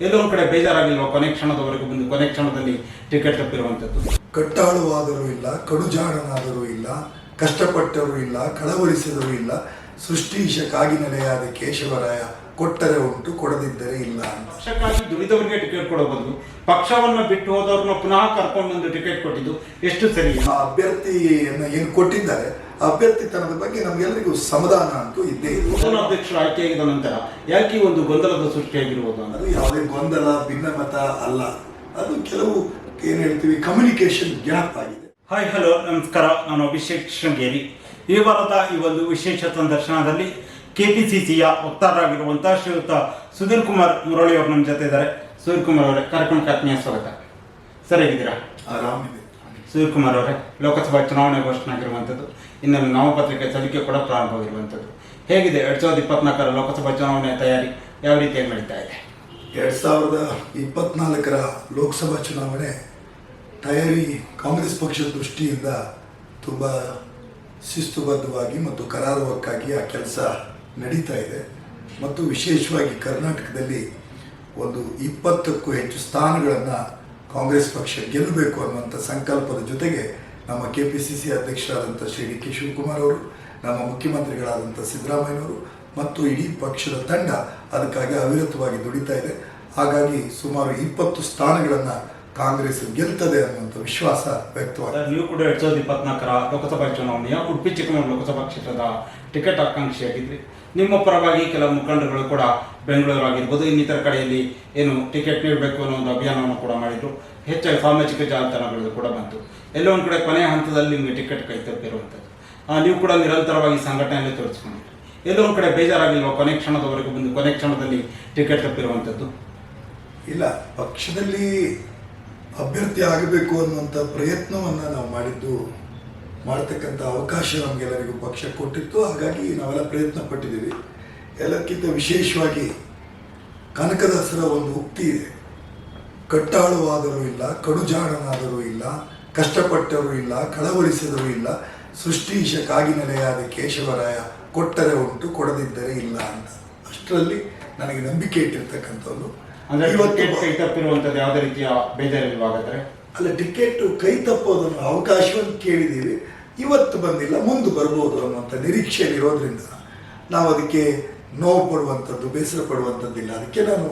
ಎಲ್ಲೋ ಒಂದು ಕಡೆ ಬೇಜಾರಾಗಿಲ್ವ? ಕೊನೆ ಕ್ಷಣದವರೆಗೂ ಬಂದು ಕೊನೆ ಕ್ಷಣದಲ್ಲಿ ಟಿಕೆಟ್ ತಪ್ಪಿರುವಂಥದ್ದು ಕಟ್ಟಾಳುವಾದರೂ ಇಲ್ಲ ಕಡುಜಾಡನಾದರೂ ಇಲ್ಲ ಕಷ್ಟಪಟ್ಟರೂ ಇಲ್ಲ ಕಳವಳಿಸಿದರೂ ಇಲ್ಲ ಸೃಷ್ಟೀಶ ಕಾಗಿ ನೆಲೆಯಾದ ಕೇಶವರಾಯ ಕೊಟ್ಟರೆ ಉಂಟು ಕೊಡದಿದ್ದರೆ ಇಲ್ಲ ಪಕ್ಷಕ್ಕಾಗಿ ದುಡಿದವರಿಗೆ ಟಿಕೆಟ್ ಕೊಡಬಹುದು ಪಕ್ಷವನ್ನು ಪಕ್ಷವನ್ನ ಬಿಟ್ಟು ಹೋದವ್ರನ್ನ ಪುನಃ ಕರ್ಕೊಂಡು ಬಂದು ಟಿಕೆಟ್ ಕೊಟ್ಟಿದ್ದು ಎಷ್ಟು ಸರಿ? ಆ ಅಭ್ಯರ್ಥಿಯನ್ನು ಏನು ಕೊಟ್ಟಿದ್ದಾರೆ ಅಭ್ಯರ್ಥಿತನದ ಬಗ್ಗೆ ನಮಗೆಲ್ಲರಿಗೂ ಸಮಾಧಾನ ಅಂತೂ ಇದ್ದೇ ಇದೆ ಅಧ್ಯಕ್ಷರು ಆಯ್ಕೆಯಾಗಿದ ನಂತರ ಯಾಕೆ ಈ ಒಂದು ಗೊಂದಲದ ಸೃಷ್ಟಿಯಾಗಿರುವುದು ಅದು ಯಾವುದೇ ಗೊಂದಲ ಭಿನ್ನಮತ ಅಲ್ಲ. ಅದು ಕೆಲವು ಏನು ಹೇಳ್ತೀವಿ ಕಮ್ಯುನಿಕೇಶನ್ ಗ್ಯಾಪ್ ಆಗಿದೆ. ಹಾಯ್ ಹಲೋ ನಮಸ್ಕಾರ. ನಾನು ಅಭಿಷೇಕ್ ಶೃಂಗೇರಿ. ಈ ವಾರದ ಈ ಒಂದು ವಿಶೇಷ ಸಂದರ್ಶನದಲ್ಲಿ ಕೆಪಿಸಿಸಿಯ ವಕ್ತಾರರಾಗಿರುವಂತಹ ಶ್ರೀಯುತ ಸುಧೀರ್ ಕುಮಾರ್ ಮುರಳಿ ಅವರು ನಮ್ಮ ಜೊತೆ ಇದ್ದಾರೆ. ಸುಧೀರ್ ಕುಮಾರ್ ಅವರೇ ಕಾರ್ಯಕ್ರಮಕ್ಕೆ ಆತ್ಮೀಯ ಸ್ವಾಗತ. ಸರ್ ಇದೀರಾ ಆರಾಮಿದೆ ಸುಧೀರ್ ಕುಮಾರ್ ಅವರೇ, ಲೋಕಸಭಾ ಚುನಾವಣೆ ಘೋಷಣೆ ಆಗಿರುವಂಥದ್ದು ಇನ್ನೊಂದು ನಾಮಪತ್ರಿಕೆ ಸಲ್ಲಿಕೆ ಕೂಡ ಪ್ರಾರಂಭವಾಗಿರುವಂಥದ್ದು. ಹೇಗಿದೆ ಎರಡ್ ಸಾವಿರದ ಇಪ್ಪತ್ನಾಲ್ಕರ ಲೋಕಸಭಾ ಚುನಾವಣೆ ತಯಾರಿ? ಯಾವ ರೀತಿಯಾಗಿ ನಡೀತಾ ಇದೆ? ಎರಡ್ ಸಾವಿರದ ಇಪ್ಪತ್ನಾಲ್ಕರ ಲೋಕಸಭಾ ಚುನಾವಣೆ ತಯಾರಿ ಕಾಂಗ್ರೆಸ್ ಪಕ್ಷದ ದೃಷ್ಟಿಯಿಂದ ತುಂಬ ಶಿಸ್ತುಬದ್ಧವಾಗಿ ಮತ್ತು ಕರಾರುವಕ್ಕಾಗಿ ಆ ಕೆಲಸ ನಡೀತಾ ಇದೆ. ಮತ್ತು ವಿಶೇಷವಾಗಿ ಕರ್ನಾಟಕದಲ್ಲಿ ಒಂದು ಇಪ್ಪತ್ತಕ್ಕೂ ಹೆಚ್ಚು ಸ್ಥಾನಗಳನ್ನು ಕಾಂಗ್ರೆಸ್ ಪಕ್ಷ ಗೆಲ್ಲಬೇಕು ಅನ್ನುವಂಥ ಸಂಕಲ್ಪದ ಜೊತೆಗೆ ನಮ್ಮ ಕೆ ಪಿ ಸಿ ಸಿ ಅಧ್ಯಕ್ಷರಾದಂಥ ಶ್ರೀ ಡಿ ಕೆ ಶಿವಕುಮಾರ್ ಅವರು, ನಮ್ಮ ಮುಖ್ಯಮಂತ್ರಿಗಳಾದಂಥ ಸಿದ್ದರಾಮಯ್ಯನವರು ಮತ್ತು ಇಡೀ ಪಕ್ಷದ ತಂಡ ಅದಕ್ಕಾಗಿ ಅವಿರತವಾಗಿ ದುಡಿತಾ ಇದೆ. ಹಾಗಾಗಿ ಸುಮಾರು ಇಪ್ಪತ್ತು ಸ್ಥಾನಗಳನ್ನು ಕಾಂಗ್ರೆಸ್ ಗೆಲ್ತದೆ ಅನ್ನುವಂಥ ವಿಶ್ವಾಸ ವ್ಯಕ್ತವಾಗಿದೆ. ನೀವು ಕೂಡ ಎರಡ್ ಸಾವಿರದ ಇಪ್ಪತ್ನಾಲ್ಕರ ಲೋಕಸಭಾ ಚುನಾವಣೆಯ ಉಡುಪಿ ಚಿಕ್ಕಮಗಳೂರು ಲೋಕಸಭಾ ಕ್ಷೇತ್ರದ ಟಿಕೆಟ್ ಆಕಾಂಕ್ಷಿಯಾಗಿದ್ರಿ. ನಿಮ್ಮ ಪರವಾಗಿ ಕೆಲವು ಮುಖಂಡರುಗಳು ಕೂಡ ಬೆಂಗಳೂರು ಆಗಿರ್ಬೋದು ಇನ್ನಿತರ ಕಡೆಯಲ್ಲಿ ಏನು ಟಿಕೆಟ್ ನೀಡಬೇಕು ಅನ್ನೋ ಒಂದು ಅಭಿಯಾನವನ್ನು ಕೂಡ ಮಾಡಿದ್ರು. ಹೆಚ್ಚಾಗಿ ಸಾಮಾಜಿಕ ಜಾಲತಾಣಗಳು ಕೂಡ ಬಂತು. ಎಲ್ಲೋ ಒಂದು ಕಡೆ ಕೊನೆಯ ಹಂತದಲ್ಲಿ ನಿಮಗೆ ಟಿಕೆಟ್ ಕೈ ತಪ್ಪಿರುವಂಥದ್ದು ನೀವು ಕೂಡ ನಿರಂತರವಾಗಿ ಸಂಘಟನೆಯಲ್ಲಿ ತೋರಿಸ್ಕೊಂಡಿದ್ರಿ ಎಲ್ಲೋ ಒಂದು ಕಡೆ ಬೇಜಾರಾಗಿಲ್ವ ಕೊನೆ ಕ್ಷಣದವರೆಗೂ ಬಂದು ಕೊನೆ ಕ್ಷಣದಲ್ಲಿ ಟಿಕೆಟ್ ತಪ್ಪಿರುವಂಥದ್ದು ಇಲ್ಲ ಪಕ್ಷದಲ್ಲಿ ಅಭ್ಯರ್ಥಿ ಆಗಬೇಕು ಅನ್ನುವಂಥ ಪ್ರಯತ್ನವನ್ನು ನಾವು ಮಾಡಿದ್ದು, ಮಾಡತಕ್ಕಂಥ ಅವಕಾಶ ನಮಗೆಲ್ಲರಿಗೂ ಪಕ್ಷ ಕೊಟ್ಟಿತ್ತು. ಹಾಗಾಗಿ ನಾವೆಲ್ಲ ಪ್ರಯತ್ನ ಪಟ್ಟಿದ್ದೀವಿ. ಎಲ್ಲಕ್ಕಿಂತ ವಿಶೇಷವಾಗಿ ಕನಕದಾಸರ ಒಂದು ಉಕ್ತಿ ಇದೆ. ಕಟ್ಟಾಳುವಾದರೂ ಇಲ್ಲ ಕಡುಜಾಡನಾದರೂ ಇಲ್ಲ, ಕಷ್ಟಪಟ್ಟರೂ ಇಲ್ಲ ಕಳವಳಿಸಿದರೂ ಇಲ್ಲ ಸೃಷ್ಟೀಶ ಕಾಗಿನೆಲೆಯಾದ ಕೇಶವರಾಯ ಕೊಟ್ಟರೆ ಉಂಟು, ಕೊಡದಿದ್ದರೆ ಇಲ್ಲ ಅಂತ. ಅಷ್ಟರಲ್ಲಿ ನನಗೆ ನಂಬಿಕೆ ಇಟ್ಟಿರ್ತಕ್ಕಂಥದ್ದು ಅಂದ್ರೆ ಇವತ್ತು ಕೈ ತಪ್ಪಿರುವಂತದ್ದು ಯಾವುದೇ ರೀತಿಯ ಬೇಜಾರಿಲ್ವಾ ಹಾಗಾದ್ರೆ ಅಲ್ಲ ಟಿಕೆಟ್ ಕೈ ತಪ್ಪೋದನ್ನು ಅವಕಾಶವನ್ನು ಕೇಳಿದ್ದೀವಿ. ಇವತ್ತು ಬಂದಿಲ್ಲ ಮುಂದೆ ಬರ್ಬೋದು ಅನ್ನುವಂಥ ನಿರೀಕ್ಷೆಯಲ್ಲಿ ಇರೋದ್ರಿಂದ ನಾವು ಅದಕ್ಕೆ ನೋವು ಪಡುವಂಥದ್ದು ಬೇಸರ ಪಡುವಂಥದ್ದಿಲ್ಲ. ಅದಕ್ಕೆ ನಾನು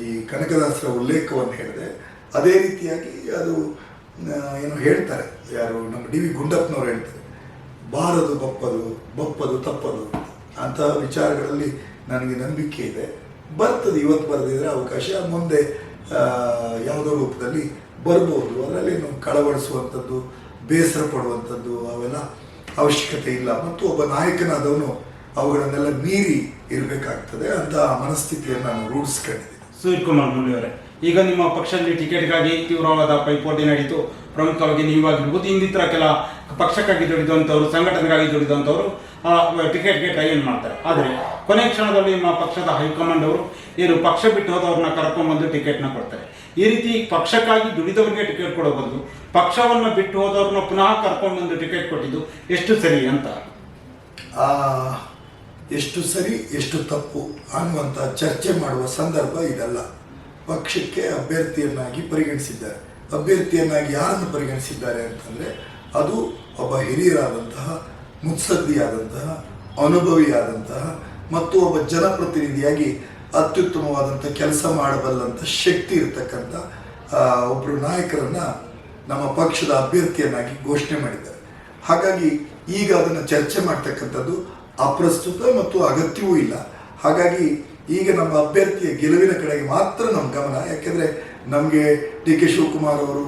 ಈ ಕನಕದಾಸರ ಉಲ್ಲೇಖವನ್ನು ಹೇಳಿದೆ. ಅದೇ ರೀತಿಯಾಗಿ ಅದು ಏನು ಹೇಳ್ತಾರೆ ಯಾರು ನಮ್ಮ ಡಿ ವಿ ಗುಂಡಪ್ಪನವ್ರು ಹೇಳ್ತಾರೆ ಬಾರದು ಬಪ್ಪದು ಬಪ್ಪದು ತಪ್ಪದು ಅಂತ ವಿಚಾರಗಳಲ್ಲಿ ನನಗೆ ನಂಬಿಕೆ ಇದೆ. ಬರ್ತದೆ, ಇವತ್ತು ಬರೆದಿದ್ರೆ ಅವಕಾಶ. ಮುಂದೆ ಯಾವುದೋ ರೂಪದಲ್ಲಿ ಬರ್ಬೋದು. ಅದರಲ್ಲೇನು ಕಳವಳಿಸುವಂಥದ್ದು, ಬೇಸರ ಪಡುವಂಥದ್ದು, ಅವೆಲ್ಲ ಅವಶ್ಯಕತೆ ಇಲ್ಲ. ಮತ್ತು ಒಬ್ಬ ನಾಯಕನಾದವನು ಅವುಗಳನ್ನೆಲ್ಲ ಮೀರಿ ಇರಬೇಕಾಗ್ತದೆ ಅಂತ ಮನಸ್ಥಿತಿಯನ್ನು ನಾನು ರೂಢಿಸ್ಕೊಂಡಿದ್ದೀನಿ. ಕುಮಾರ್ ಮುರಳಿ ಅವರೇ ಈಗ ನಿಮ್ಮ ಪಕ್ಷದಲ್ಲಿ ಟಿಕೆಟ್ಗಾಗಿ ತೀವ್ರವಾದ ಪೈಪೋಟಿ ನಡೀತು ಪ್ರಮುಖವಾಗಿ ನೀವಾಗಿರ್ಬೋದು ಇನ್ನಿತರ ಕೆಲ ಪಕ್ಷಕ್ಕಾಗಿ ದುಡಿದಂಥವ್ರು, ಸಂಘಟನೆಗಾಗಿ ದುಡಿದಂಥವ್ರು ಟಿಕೆಟ್ಗೆ ಟ್ರೈ ಏನು ಮಾಡ್ತಾರೆ? ಆದರೆ ಕೊನೆ ಕ್ಷಣದಲ್ಲಿ ನಿಮ್ಮ ಪಕ್ಷದ ಹೈಕಮಾಂಡ್ ಅವರು, ಏನು ಪಕ್ಷ ಬಿಟ್ಟು ಹೋದವ್ರನ್ನ ಕರ್ಕೊಂಡ್ಬಂದು ಟಿಕೆಟ್ನ ಕೊಡ್ತಾರೆ. ಈ ರೀತಿ ಪಕ್ಷಕ್ಕಾಗಿ ದುಡಿದವರಿಗೆ ಟಿಕೆಟ್ ಕೊಡೋ ಬದಲು ಪಕ್ಷವನ್ನು ಬಿಟ್ಟು ಹೋದವ್ರನ್ನ ಪುನಃ ಕರ್ಕೊಂಡ್ಬಂದು ಟಿಕೆಟ್ ಕೊಟ್ಟಿದ್ದು ಎಷ್ಟು ಸರಿ ಅಂತ? ಎಷ್ಟು ಸರಿ, ಎಷ್ಟು ತಪ್ಪು ಅನ್ನುವಂಥ ಚರ್ಚೆ ಮಾಡುವ ಸಂದರ್ಭ ಇದಲ್ಲ. ಪಕ್ಷಕ್ಕೆ ಅಭ್ಯರ್ಥಿಯನ್ನಾಗಿ ಪರಿಗಣಿಸಿದ್ದಾರೆ. ಅಭ್ಯರ್ಥಿಯನ್ನಾಗಿ ಯಾರನ್ನು ಪರಿಗಣಿಸಿದ್ದಾರೆ ಅಂತಂದರೆ, ಅದು ಒಬ್ಬ ಹಿರಿಯರಾದಂತಹ, ಮುತ್ಸದ್ದಿಯಾದಂತಹ, ಅನುಭವಿಯಾದಂತಹ ಮತ್ತು ಒಬ್ಬ ಜನಪ್ರತಿನಿಧಿಯಾಗಿ ಅತ್ಯುತ್ತಮವಾದಂಥ ಕೆಲಸ ಮಾಡಬಲ್ಲಂಥ ಶಕ್ತಿ ಇರತಕ್ಕಂಥ ಒಬ್ಬರು ನಾಯಕರನ್ನು ನಮ್ಮ ಪಕ್ಷದ ಅಭ್ಯರ್ಥಿಯನ್ನಾಗಿ ಘೋಷಣೆ ಮಾಡಿದ್ದಾರೆ. ಹಾಗಾಗಿ ಈಗ ಅದನ್ನು ಚರ್ಚೆ ಮಾಡ್ತಕ್ಕಂಥದ್ದು ಅಪ್ರಸ್ತುತ ಮತ್ತು ಅಗತ್ಯವೂ ಇಲ್ಲ. ಹಾಗಾಗಿ ಈಗ ನಮ್ಮ ಅಭ್ಯರ್ಥಿಯ ಗೆಲುವಿನ ಕಡೆಗೆ ಮಾತ್ರ ನಮ್ಮ ಗಮನ. ಯಾಕೆಂದರೆ ನಮಗೆ ಡಿ ಕೆ ಶಿವಕುಮಾರ್ ಅವರು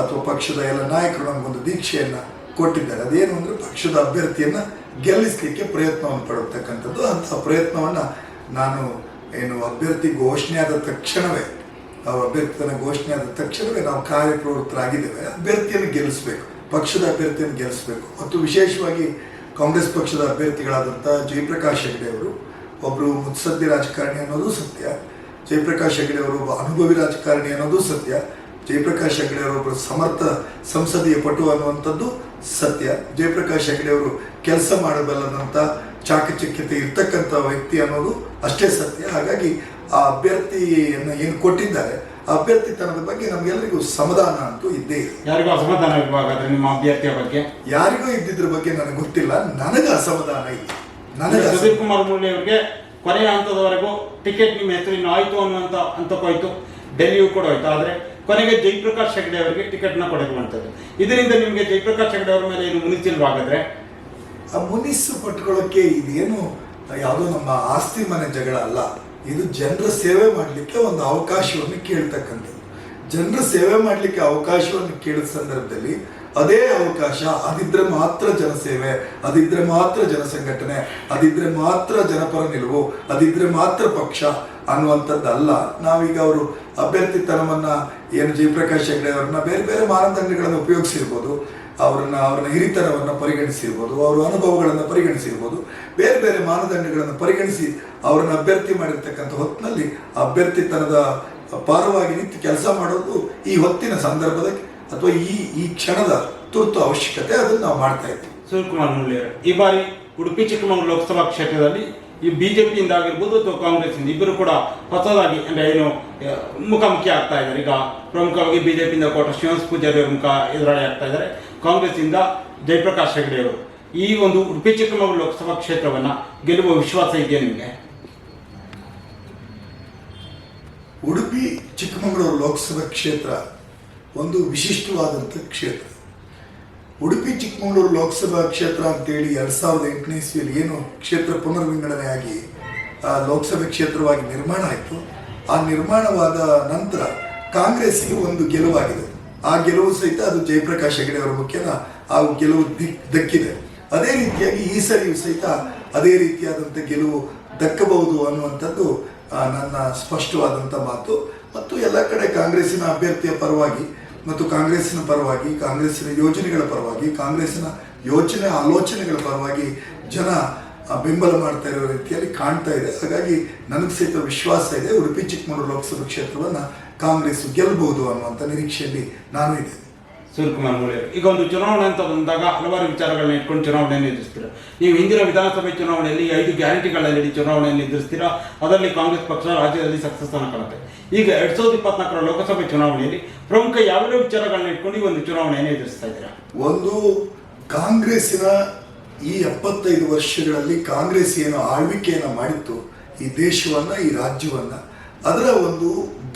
ಅಥವಾ ಪಕ್ಷದ ಎಲ್ಲ ನಾಯಕರು ನಮಗೊಂದು ದೀಕ್ಷೆಯನ್ನು ಕೊಟ್ಟಿದ್ದಾರೆ. ಅದೇನು ಅಂದರೆ ಪಕ್ಷದ ಅಭ್ಯರ್ಥಿಯನ್ನು ಗೆಲ್ಲಿಸಲಿಕ್ಕೆ ಪ್ರಯತ್ನವನ್ನು ಪಡತಕ್ಕಂಥದ್ದು ಅಂತ ಪ್ರಯತ್ನವನ್ನು ನಾನು ಏನು ಅಭ್ಯರ್ಥಿ ಘೋಷಣೆ ಆದ ತಕ್ಷಣವೇ ಆ ಅಭ್ಯರ್ಥಿನ ಘೋಷಣೆ ಆದ ತಕ್ಷಣವೇ ನಾವು ಕಾರ್ಯಪ್ರವೃತ್ತರಾಗಿದ್ದೇವೆ. ಅಭ್ಯರ್ಥಿಯನ್ನು ಗೆಲ್ಲಿಸಬೇಕು, ಪಕ್ಷದ ಅಭ್ಯರ್ಥಿಯನ್ನು ಗೆಲ್ಲಿಸಬೇಕು. ಮತ್ತು ವಿಶೇಷವಾಗಿ ಕಾಂಗ್ರೆಸ್ ಪಕ್ಷದ ಅಭ್ಯರ್ಥಿಗಳಾದಂಥ ಜಯಪ್ರಕಾಶ್ ಹೆಗ್ಡೆ ಅವರು, ಒಬ್ರು ಮುತ್ಸದ್ದಿ ರಾಜಕಾರಣಿ ಅನ್ನೋದು ಸತ್ಯ. ಜಯಪ್ರಕಾಶ್ ಹೆಗ್ಡೆ ಅವರು ಒಬ್ಬ ಅನುಭವಿ ರಾಜಕಾರಣಿ ಅನ್ನೋದು ಸತ್ಯ. ಜಯಪ್ರಕಾಶ್ ಹೆಗಡೆ ಅವರು ಒಬ್ಬರು ಸಮರ್ಥ ಸಂಸದೀಯ ಪಟು ಅನ್ನುವಂಥದ್ದು ಸತ್ಯ. ಜಯಪ್ರಕಾಶ್ ಹೆಗಡೆ ಅವರು ಕೆಲಸ ಮಾಡಬಲ್ಲದಂಥ ಚಾಕಚಕ್ಯತೆ ಇರ್ತಕ್ಕಂಥ ವ್ಯಕ್ತಿ ಅನ್ನೋದು ಅಷ್ಟೇ ಸತ್ಯ. ಹಾಗಾಗಿ ಆ ಅಭ್ಯರ್ಥಿಯನ್ನು ಏನು ಕೊಟ್ಟಿದ್ದಾರೆ ಅಭ್ಯರ್ಥಿ ಅಭ್ಯರ್ಥಿತನದ ಬಗ್ಗೆ ನಮಗೆಲ್ಲರಿಗೂ ಸಮಾಧಾನ ಅಂತೂ ಇದ್ದೇ ಇದೆ. ಯಾರಿಗೂ ಅಸಮಾಧಾನ ಇರುವಾಗಾದ್ರೆ ನಿಮ್ಮ ಅಭ್ಯರ್ಥಿಯ ಬಗ್ಗೆ? ಯಾರಿಗೂ ಇದ್ದಿದ್ರ ಬಗ್ಗೆ ನನಗೆ ಗೊತ್ತಿಲ್ಲ. ನನಗೆ ಅಸಮಾಧಾನ ಇದೆ ನನಗೆ ಸುಧೀರ್ ಕುಮಾರ್ ಮುರಳಿ ಅವರಿಗೆ ಕೊನೆಯ ಹಂತದವರೆಗೂ ಟಿಕೆಟ್ ನಿಮ್ಮ ಹೆಸರಿನ ಆಯ್ತು ಅನ್ನುವಂತ ಹಂತಕ್ಕೋಯ್ತು. ಡೆಲ್ಲಿಯೂ ಕೂಡ ಹೋಯ್ತು. ಆದ್ರೆ ಕೊನೆಗೆ ಜಯಪ್ರಕಾಶ್ ಹೆಗಡೆ ಅವರಿಗೆ ಟಿಕೆಟ್ನ ಕೊಡಗುವಂಥದ್ದು ಇದರಿಂದ ನಿಮಗೆ ಜಯಪ್ರಕಾಶ್ ಹೆಗಡೆ ಅವರ ಮೇಲೆ ಏನು ಮುನಿಸಿಲ್ವಾಗಾದ್ರೆ ಮುನಿಸು ಪಟ್ಕೊಳ್ಳೋಕೆ ಇದೇನು ಯಾವುದೋ ನಮ್ಮ ಆಸ್ತಿ ಮನೆ ಜಗಳ ಅಲ್ಲ. ಇದು ಜನರ ಸೇವೆ ಮಾಡಲಿಕ್ಕೆ ಒಂದು ಅವಕಾಶವನ್ನು ಕೇಳ್ತಕ್ಕಂಥದ್ದು. ಜನರ ಸೇವೆ ಮಾಡಲಿಕ್ಕೆ ಅವಕಾಶವನ್ನು ಕೇಳಿದ ಸಂದರ್ಭದಲ್ಲಿ ಅದೇ ಅವಕಾಶ, ಅದಿದ್ರೆ ಮಾತ್ರ ಜನಸೇವೆ ಅದಿದ್ರೆ ಮಾತ್ರ ಜನಸಂಘಟನೆ ಅದಿದ್ರೆ ಮಾತ್ರ ಜನಪರ ನಿಲುವು, ಅದಿದ್ರೆ ಮಾತ್ರ ಪಕ್ಷ ಅನ್ನುವಂಥದ್ದಲ್ಲ ನಾವೀಗ ಅವರು ಅಭ್ಯರ್ಥಿತನವನ್ನ ಏನು ಜಯಪ್ರಕಾಶ್ ಹೆಗ್ಡೆ ಅವ್ರನ್ನ ಬೇರೆ ಬೇರೆ ಮಾನದಂಡಗಳನ್ನು ಉಪಯೋಗಿಸಿರ್ಬೋದು, ಅವರನ್ನ ಅವರ ಹಿರಿತನವನ್ನು ಪರಿಗಣಿಸಿರ್ಬೋದು, ಅವರ ಅನುಭವಗಳನ್ನು ಪರಿಗಣಿಸಿರ್ಬೋದು, ಬೇರೆ ಬೇರೆ ಮಾನದಂಡಗಳನ್ನು ಪರಿಗಣಿಸಿ ಅವರನ್ನು ಅಭ್ಯರ್ಥಿ ಮಾಡಿರ್ತಕ್ಕಂಥ ಹೊತ್ತಿನಲ್ಲಿ ಅಭ್ಯರ್ಥಿತನದ ಪಾರವಾಗಿ ನಿಂತು ಕೆಲಸ ಮಾಡೋದು ಈ ಹೊತ್ತಿನ ಸಂದರ್ಭದ ಅಥವಾ ಈ ಈ ಕ್ಷಣದ ತುರ್ತು ಅವಶ್ಯಕತೆ ಅದನ್ನು ನಾವು ಮಾಡ್ತಾ ಇದ್ದೀವಿ. ಸುನೀಲ್ ಕುಮಾರ್ ಮುಳ್ಳಿಯವರು ಈ ಬಾರಿ ಉಡುಪಿ ಚಿಕ್ಕಮಗಳೂರು ಲೋಕಸಭಾ ಕ್ಷೇತ್ರದಲ್ಲಿ ಈ ಬಿಜೆಪಿಯಿಂದ ಆಗಿರ್ಬೋದು ಅಥವಾ ಕಾಂಗ್ರೆಸ್ಸಿಂದ ಇಬ್ಬರು ಕೂಡ ಹೊಸದಾಗಿ ಅಂದ್ರೆ ಏನು ಮುಖಾಮುಖಿ ಆಗ್ತಾ ಇದ್ದಾರೆ. ಈಗ ಪ್ರಮುಖವಾಗಿ ಬಿಜೆಪಿಯಿಂದ ಕೋಟ ಶಿವಂಸ್ ಪೂಜಾರಿ ಮುಖ ಎದುರಾಳಿ ಆಗ್ತಾ ಇದ್ದಾರೆ. ಕಾಂಗ್ರೆಸ್ಸಿಂದ ಜಯಪ್ರಕಾಶ್ ಹೆಗಡೆ ಅವರು. ಈ ಒಂದು ಉಡುಪಿ ಚಿಕ್ಕಮಗಳೂರು ಲೋಕಸಭಾ ಕ್ಷೇತ್ರವನ್ನ ಗೆಲ್ಲುವ ವಿಶ್ವಾಸ ಇದೆಯಾ ನಿಮಗೆ? ಉಡುಪಿ ಚಿಕ್ಕಮಗಳೂರು ಲೋಕಸಭಾ ಕ್ಷೇತ್ರ ಒಂದು ವಿಶಿಷ್ಟವಾದಂಥ ಕ್ಷೇತ್ರ. ಉಡುಪಿ ಚಿಕ್ಕಮಗಳೂರು ಲೋಕಸಭಾ ಕ್ಷೇತ್ರ ಅಂತೇಳಿ ಎರಡು ಸಾವಿರದ ಎಂಟನೇ ಇಸ್ವಿಯಲ್ಲಿ ಏನು ಕ್ಷೇತ್ರ ಪುನರ್ವಿಂಗಡಣೆ ಆಗಿ, ಆ, ಲೋಕಸಭೆ ಕ್ಷೇತ್ರವಾಗಿ ನಿರ್ಮಾಣ ಆಯಿತು. ಆ ನಿರ್ಮಾಣವಾದ ನಂತರ ಕಾಂಗ್ರೆಸ್ಗೆ ಒಂದು ಗೆಲುವಾಗಿದೆ. ಆ ಗೆಲುವು ಸಹಿತ ಅದು ಜಯಪ್ರಕಾಶ್ ಹೆಗಡೆ ಅವರ ಮುಖ್ಯನ ಆ ಗೆಲುವು ದಿಕ್ ದಕ್ಕಿದೆ. ಅದೇ ರೀತಿಯಾಗಿ ಈ ಸರಿಯೂ ಸಹಿತ ಅದೇ ರೀತಿಯಾದಂಥ ಗೆಲುವು ದಕ್ಕಬಹುದು ಅನ್ನುವಂಥದ್ದು ನನ್ನ ಸ್ಪಷ್ಟವಾದಂಥ ಮಾತು. ಮತ್ತು ಎಲ್ಲ ಕಡೆ ಕಾಂಗ್ರೆಸ್ಸಿನ ಅಭ್ಯರ್ಥಿಯ ಪರವಾಗಿ ಮತ್ತು ಕಾಂಗ್ರೆಸ್ಸಿನ ಪರವಾಗಿ ಕಾಂಗ್ರೆಸ್ನ ಯೋಜನೆಗಳ ಪರವಾಗಿ ಕಾಂಗ್ರೆಸ್ನ ಯೋಚನೆ, ಆಲೋಚನೆಗಳ ಪರವಾಗಿ ಜನ ಬೆಂಬಲ ಮಾಡ್ತಾ ಇರೋ ರೀತಿಯಲ್ಲಿ ಕಾಣ್ತಾ ಇದೆ. ಹಾಗಾಗಿ ನನಗೆ ಸಹಿತ ವಿಶ್ವಾಸ ಇದೆ. ಉಡುಪಿ ಚಿಕ್ಕಮಗಳೂರು ಲೋಕಸಭಾ ಕ್ಷೇತ್ರವನ್ನು ಕಾಂಗ್ರೆಸ್ ಗೆಲ್ಲಬಹುದು ಅನ್ನುವಂಥ ನಿರೀಕ್ಷೆಯಲ್ಲಿ ನಾನು ಇದ್ದೇನೆ. ಸುನಿಲ್ ಕುಮಾರ್ ಮುರಳಿ ಅವರು ಈಗ ಒಂದು ಚುನಾವಣೆ ಅಂತ ಬಂದಾಗ ಹಲವಾರು ವಿಚಾರಗಳನ್ನ ಇಟ್ಕೊಂಡು ಚುನಾವಣೆಯನ್ನು ಎದುರಿಸ್ತೀರ. ನೀವು ಹಿಂದಿನ ವಿಧಾನಸಭೆ ಚುನಾವಣೆಯಲ್ಲಿ ಐದು ಗ್ಯಾರಂಟಿಗಳಲ್ಲಿ ಚುನಾವಣೆಯನ್ನು ಎದುರಿಸ್ತೀರಾ. ಅದರಲ್ಲಿ ಕಾಂಗ್ರೆಸ್ ಪಕ್ಷ ರಾಜ್ಯದಲ್ಲಿ ಸಕ್ಸಸ್ ಅನ್ನು ಕಾಣುತ್ತೆ. ಈಗ ಎರಡ್ ಸಾವಿರದ ಇಪ್ಪತ್ನಾಲ್ಕರ ಲೋಕಸಭೆ ಚುನಾವಣೆಯಲ್ಲಿ ಪ್ರಮುಖ ಯಾವ್ಯಾವ ವಿಚಾರಗಳನ್ನ ಇಟ್ಕೊಂಡು ಈ ಒಂದು ಚುನಾವಣೆಯನ್ನು ಎದುರಿಸ್ತಾ ಇದ್ದೀರಾ? ಒಂದು ಕಾಂಗ್ರೆಸ್ಸಿನ ಈ ಎಪ್ಪತ್ತೈದು ವರ್ಷಗಳಲ್ಲಿ ಕಾಂಗ್ರೆಸ್ ಏನು ಆಳ್ವಿಕೆಯನ್ನು ಮಾಡಿತ್ತು ಈ ದೇಶವನ್ನ, ಈ ರಾಜ್ಯವನ್ನ, ಅದರ ಒಂದು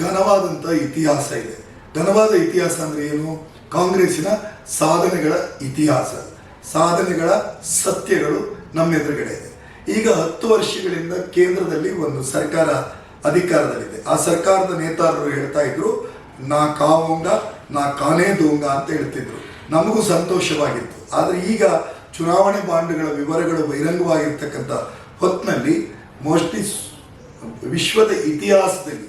ಘನವಾದಂಥ ಇತಿಹಾಸ ಇದೆ. ಘನವಾದ ಇತಿಹಾಸ ಅಂದ್ರೆ ಏನು? ಕಾಂಗ್ರೆಸ್ಸಿನ ಸಾಧನೆಗಳ ಇತಿಹಾಸ, ಸಾಧನೆಗಳ ಸತ್ಯಗಳು ನಮ್ಮ ಎದುರುಗಡೆ ಇದೆ. ಈಗ ಹತ್ತು ವರ್ಷಗಳಿಂದ ಕೇಂದ್ರದಲ್ಲಿ ಒಂದು ಸರ್ಕಾರ ಅಧಿಕಾರದಲ್ಲಿದೆ. ಆ ಸರ್ಕಾರದ ನೇತಾರರು ಹೇಳ್ತಾ ಇದ್ರು, ನಾ ಕಾವೋಂಗ ನಾ ಕಾನೇ ದೋಂಗ ಅಂತ ಹೇಳ್ತಿದ್ರು. ನಮಗೂ ಸಂತೋಷವಾಗಿತ್ತು. ಆದರೆ ಈಗ ಚುನಾವಣೆ ಬಾಂಡ್ಗಳ ವಿವರಗಳು ಬಹಿರಂಗವಾಗಿರ್ತಕ್ಕಂಥ ಹೊತ್ತಿನಲ್ಲಿ ಮೋಸ್ಟ್ಲಿ ವಿಶ್ವದ ಇತಿಹಾಸದಲ್ಲಿ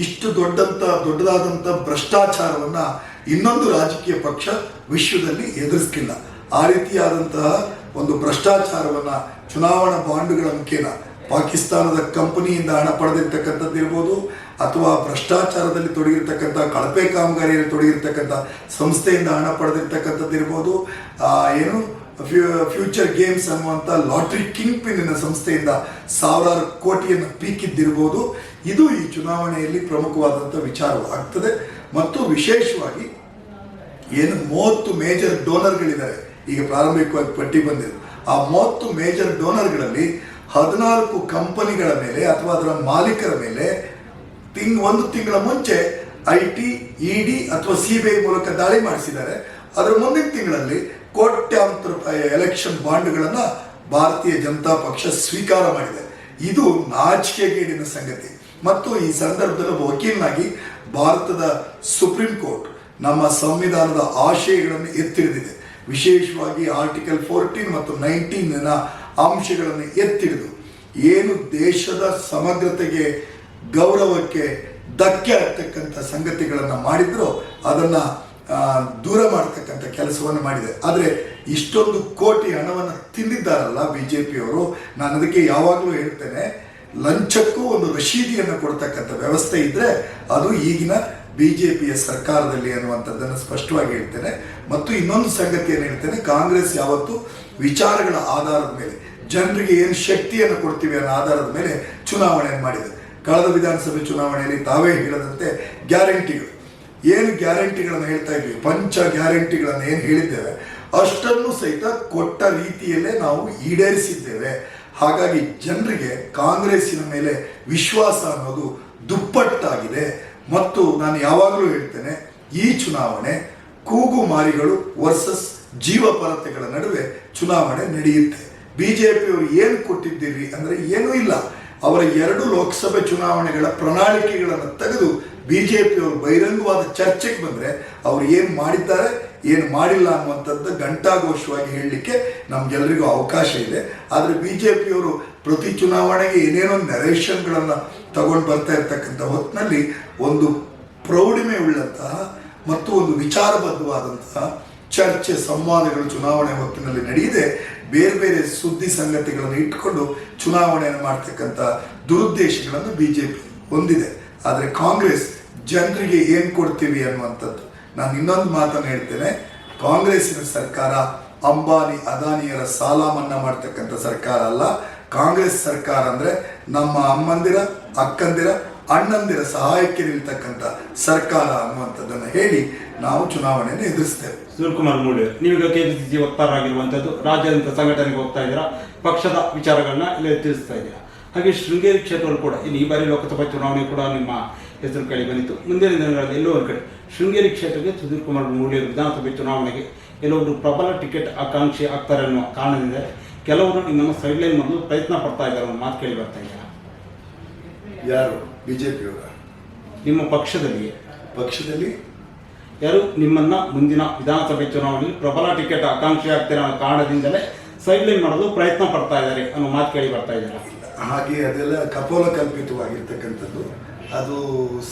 ಇಷ್ಟು ದೊಡ್ಡಂಥ, ದೊಡ್ಡದಾದಂಥ ಭ್ರಷ್ಟಾಚಾರವನ್ನ ಇನ್ನೊಂದು ರಾಜಕೀಯ ಪಕ್ಷ ವಿಶ್ವದಲ್ಲಿ ಎದುರಿಸ್ತಿಲ್ಲ. ಆ ರೀತಿಯಾದಂತಹ ಒಂದು ಭ್ರಷ್ಟಾಚಾರವನ್ನು ಚುನಾವಣಾ ಬಾಂಡುಗಳ ಮುಖೇನ ಪಾಕಿಸ್ತಾನದ ಕಂಪನಿಯಿಂದ ಹಣ ಪಡೆದಿರ್ತಕ್ಕಂಥದ್ದು ಇರ್ಬೋದು, ಅಥವಾ ಭ್ರಷ್ಟಾಚಾರದಲ್ಲಿ ತೊಡಗಿರ್ತಕ್ಕಂಥ ಕಳಪೆ ಕಾಮಗಾರಿಯಲ್ಲಿ ತೊಡಗಿರ್ತಕ್ಕಂಥ ಸಂಸ್ಥೆಯಿಂದ ಹಣ ಪಡೆದಿರ್ತಕ್ಕಂಥದ್ದು ಇರ್ಬೋದು ಏನು, ಫ್ಯೂ- ಫ್ಯೂಚರ್ ಗೇಮ್ಸ್ ಅನ್ನುವಂಥ ಲಾಟ್ರಿ ಕಿಂಗ್ ಪಿನ್ನಿನ ಸಂಸ್ಥೆಯಿಂದ ಸಾವಿರಾರು ಕೋಟಿಯನ್ನು ಪೀಕಿದ್ದಿರ್ಬೋದು. ಇದು ಈ ಚುನಾವಣೆಯಲ್ಲಿ ಪ್ರಮುಖವಾದಂಥ ವಿಚಾರವಾಗ್ತದೆ. ಮತ್ತು ವಿಶೇಷವಾಗಿ ಏನು ಮೂವತ್ತು ಮೇಜರ್ ಡೋನರ್ಗಳಿದ್ದಾರೆ ಈಗ ಪ್ರಾರಂಭಿಕವಾಗಿ ಪಟ್ಟಿ ಬಂದಿದೆ. ಆ ಮೂವತ್ತು ಮೇಜರ್ ಡೋನರ್ಗಳಲ್ಲಿ ಹದಿನಾಲ್ಕು ಕಂಪನಿಗಳ ಮೇಲೆ ಅಥವಾ ಅದರ ಮಾಲೀಕರ ಮೇಲೆ ತಿಂಗ್, ಒಂದು ತಿಂಗಳ ಮುಂಚೆ ಐ ಟಿ ಇಡಿ ಅಥವಾ ಸಿ ಬಿ ಐ ಮೂಲಕ ದಾಳಿ ಮಾಡಿಸಿದ್ದಾರೆ. ಅದರ ಮುಂದಿನ ತಿಂಗಳಲ್ಲಿ ಕೋಟ್ಯಾಂತರ ರೂಪಾಯಿ ಎಲೆಕ್ಷನ್ ಬಾಂಡ್ಗಳನ್ನು ಭಾರತೀಯ ಜನತಾ ಪಕ್ಷ ಸ್ವೀಕಾರ ಮಾಡಿದೆ. ಇದು ನಾಚಿಕೆಗೇಡಿನ ಸಂಗತಿ. ಮತ್ತು ಈ ಸಂದರ್ಭದಲ್ಲಿ ವಕೀಲನಾಗಿ ಭಾರತದ ಸುಪ್ರೀಂ ಕೋರ್ಟ್ ನಮ್ಮ ಸಂವಿಧಾನದ ಆಶಯಗಳನ್ನು ಎತ್ತಿಡಿದಿದೆ. ವಿಶೇಷವಾಗಿ ಆರ್ಟಿಕಲ್ ಫೋರ್ಟೀನ್ ಮತ್ತು ನೈನ್ಟೀನ್ನ ಅಂಶಗಳನ್ನು ಎತ್ತಿಡಿದು. ಏನು ದೇಶದ ಸಮಗ್ರತೆಗೆ, ಗೌರವಕ್ಕೆ ಧಕ್ಕೆ ಆಗ್ತಕ್ಕಂಥ ಸಂಗತಿಗಳನ್ನು ಮಾಡಿದ್ರು ಅದನ್ನು ದೂರ ಮಾಡ್ತಕ್ಕಂಥ ಕೆಲಸವನ್ನು ಮಾಡಿದೆ. ಆದರೆ ಇಷ್ಟೊಂದು ಕೋಟಿ ಹಣವನ್ನು ತಿಂದಿದ್ದಾರಲ್ಲ ಬಿ ಜೆ ಪಿಯವರು ನಾನು ಅದಕ್ಕೆ ಯಾವಾಗಲೂ ಹೇಳ್ತೇನೆ. ಲಂಚಕ್ಕೂ ಒಂದು ರಶೀದಿಯನ್ನು ಕೊಡ್ತಕ್ಕಂಥ ವ್ಯವಸ್ಥೆ ಇದ್ರೆ ಅದು ಈಗಿನ ಬಿ ಜೆ ಪಿಯ ಸರ್ಕಾರದಲ್ಲಿ ಅನ್ನುವಂಥದ್ದನ್ನು ಸ್ಪಷ್ಟವಾಗಿ ಹೇಳ್ತೇನೆ. ಮತ್ತು ಇನ್ನೊಂದು ಸಂಗತಿ ಏನು ಹೇಳ್ತೇನೆ. ಕಾಂಗ್ರೆಸ್ ಯಾವತ್ತು ವಿಚಾರಗಳ ಆಧಾರದ ಮೇಲೆ, ಜನರಿಗೆ ಏನು ಶಕ್ತಿಯನ್ನು ಕೊಡ್ತೀವಿ ಅನ್ನೋ ಆಧಾರದ ಮೇಲೆ ಚುನಾವಣೆಯನ್ನು ಮಾಡಿದೆ. ಕಳೆದ ವಿಧಾನಸಭೆ ಚುನಾವಣೆಯಲ್ಲಿ ತಾವೇ ಹೇಳದಂತೆ ಗ್ಯಾರಂಟಿಗಳು. ಏನು ಗ್ಯಾರಂಟಿಗಳನ್ನು ಹೇಳ್ತಾ ಇದ್ವಿ? ಪಂಚ ಗ್ಯಾರಂಟಿಗಳನ್ನು ಏನು ಹೇಳಿದ್ದೇವೆ? ಅಷ್ಟನ್ನು ಸಹಿತ ಕೊಟ್ಟ ರೀತಿಯಲ್ಲೇ ನಾವು ಈಡೇರಿಸಿದ್ದೇವೆ. ಹಾಗಾಗಿ ಜನರಿಗೆ ಕಾಂಗ್ರೆಸ್ಸಿನ ಮೇಲೆ ವಿಶ್ವಾಸ ಅನ್ನೋದು ದುಪ್ಪಟ್ಟಾಗಿದೆ. ಮತ್ತು ನಾನು ಯಾವಾಗಲೂ ಹೇಳ್ತೇನೆ, ಈ ಚುನಾವಣೆ ಕೂಗು ಮಾರಿಗಳು ವರ್ಸಸ್ ಜೀವಪರತೆಗಳ ನಡುವೆ ಚುನಾವಣೆ ನಡೆಯುತ್ತೆ. ಬಿ ಜೆ ಪಿಯವರು ಏನು ಕೊಟ್ಟಿದ್ದೀರಿ ಅಂದರೆ ಏನೂ ಇಲ್ಲ. ಅವರ ಎರಡು ಲೋಕಸಭೆ ಚುನಾವಣೆಗಳ ಪ್ರಣಾಳಿಕೆಗಳನ್ನು ತೆಗೆದು ಬಿ ಜೆ ಪಿಯವರು ಬಹಿರಂಗವಾದ ಚರ್ಚೆಗೆ ಬಂದರೆ ಅವರು ಏನು ಮಾಡಿದ್ದಾರೆ? ಏನು ಮಾಡಿಲ್ಲ ಅನ್ನುವಂಥದ್ದು ಘಂಟಾಘೋಷವಾಗಿ ಹೇಳಲಿಕ್ಕೆ ನಮಗೆಲ್ಲರಿಗೂ ಅವಕಾಶ ಇದೆ. ಆದರೆ ಬಿ ಜೆ ಪಿಯವರು ಪ್ರತಿ ಚುನಾವಣೆಗೆ ಏನೇನೋ ನೆರೇಷನ್ಗಳನ್ನು ತಗೊಂಡು ಬರ್ತಾ ಇರ್ತಕ್ಕಂಥ ಹೊತ್ತಿನಲ್ಲಿ ಒಂದು ಪ್ರೌಢಿಮೆ ಉಳ್ಳಂತಹ ಮತ್ತು ಒಂದು ವಿಚಾರಬದ್ಧವಾದಂತಹ ಚರ್ಚೆ, ಸಂವಾದಗಳು ಚುನಾವಣೆ ಹೊತ್ತಿನಲ್ಲಿ ನಡೆಯದೆ ಬೇರೆ ಬೇರೆ ಸುದ್ದಿ ಸಂಗತಿಗಳನ್ನು ಇಟ್ಕೊಂಡು ಚುನಾವಣೆಯನ್ನು ಮಾಡ್ತಕ್ಕಂಥ ದುರುದ್ದೇಶಗಳನ್ನು ಬಿ ಜೆ ಪಿ ಹೊಂದಿದೆ. ಆದರೆ ಕಾಂಗ್ರೆಸ್ ಜನರಿಗೆ ಏನು ಕೊಡ್ತೀವಿ ಅನ್ನುವಂಥದ್ದು ನಾನು ಇನ್ನೊಂದು ಮಾತನ್ನು ಹೇಳ್ತೇನೆ. ಕಾಂಗ್ರೆಸ್ಸಿನ ಸರ್ಕಾರ ಅಂಬಾನಿ, ಅದಾನಿಯರ ಸಾಲ ಮನ್ನಾ ಮಾಡ್ತಕ್ಕಂಥ ಸರ್ಕಾರ ಅಲ್ಲ. ಕಾಂಗ್ರೆಸ್ ಸರ್ಕಾರ ಅಂದರೆ ನಮ್ಮ ಅಮ್ಮಂದಿರ, ಅಕ್ಕಂದಿರ, ಅಣ್ಣಂದಿರ ಸಹಾಯಕ್ಕೆ ನಿಲ್ತಕ್ಕಂಥ ಸರ್ಕಾರ ಅನ್ನುವಂಥದ್ದನ್ನು ಹೇಳಿ ನಾವು ಚುನಾವಣೆಯನ್ನು ಎದುರಿಸ್ತೇವೆ. ಸುನಿಲ್ಕುಮಾರ್ ಮೂಡಿ, ನೀವೀಗ ಕೆಪಿಸಿಸಿ ವಕ್ತಾರರಾಗಿರುವಂಥದ್ದು ರಾಜ್ಯಾದ್ಯಂತ ಸಂಘಟನೆಗೆ ಹೋಗ್ತಾ ಇದ್ದೀರಾ? ಪಕ್ಷದ ವಿಚಾರಗಳನ್ನ ಇಲ್ಲಿ ತಿಳಿಸ್ತಾ ಇದ್ದೀರಾ? ಹಾಗೆ ಶೃಂಗೇರಿ ಕ್ಷೇತ್ರಗಳು ಕೂಡ, ಇನ್ನು ಈ ಬಾರಿ ಲೋಕಸಭಾ ಚುನಾವಣೆ ಕೂಡ ನಿಮ್ಮ ಹೆಸರು ಕೇಳಿ ಬಂದಿತ್ತು. ಮುಂದಿನ ದಿನಗಳಲ್ಲಿ ಎಲ್ಲೋ ಒಂದು ಕಡೆ ಶೃಂಗೇರಿ ಕ್ಷೇತ್ರಕ್ಕೆ ಸುಧೀರ್ ಕುಮಾರ್ ಮೂಳೆ ವಿಧಾನಸಭೆ ಚುನಾವಣೆಗೆ ಕೆಲವರು ಪ್ರಬಲ ಟಿಕೆಟ್ ಆಕಾಂಕ್ಷಿ ಆಗ್ತಾರೆ ಅನ್ನೋ ಕಾರಣದಿಂದ ಕೆಲವರು ನಿಮ್ಮನ್ನು ಸೈಡ್ಲೈನ್ ಮಾಡಲು ಪ್ರಯತ್ನ ಪಡ್ತಾ ಇದ್ದಾರೆ ಅನ್ನೋ ಮಾತು ಕೇಳಿ ಬರ್ತಾ ಇದ್ದಾರೆ? ಯಾರು? ಬಿ ಜೆ ಪಿಯವರ ನಿಮ್ಮ ಪಕ್ಷದಲ್ಲಿ ಪಕ್ಷದಲ್ಲಿ? ಯಾರು? ನಿಮ್ಮನ್ನ ಮುಂದಿನ ವಿಧಾನಸಭೆ ಚುನಾವಣೆಯಲ್ಲಿ ಪ್ರಬಲ ಟಿಕೆಟ್ ಆಕಾಂಕ್ಷಿ ಆಗ್ತಾರೆ ಅನ್ನೋ ಕಾರಣದಿಂದಲೇ ಸೈಡ್ಲೈನ್ ಮಾಡಲು ಪ್ರಯತ್ನ ಪಡ್ತಾ ಇದ್ದಾರೆ ಅನ್ನೋ ಮಾತು ಕೇಳಿ ಬರ್ತಾ ಇದ್ದಾರೆ? ಹಾಗೆ ಅದೆಲ್ಲ ಕಪೋಲ ಕಲ್ಪಿತವಾಗಿರ್ತಕ್ಕಂಥದ್ದು ಅದು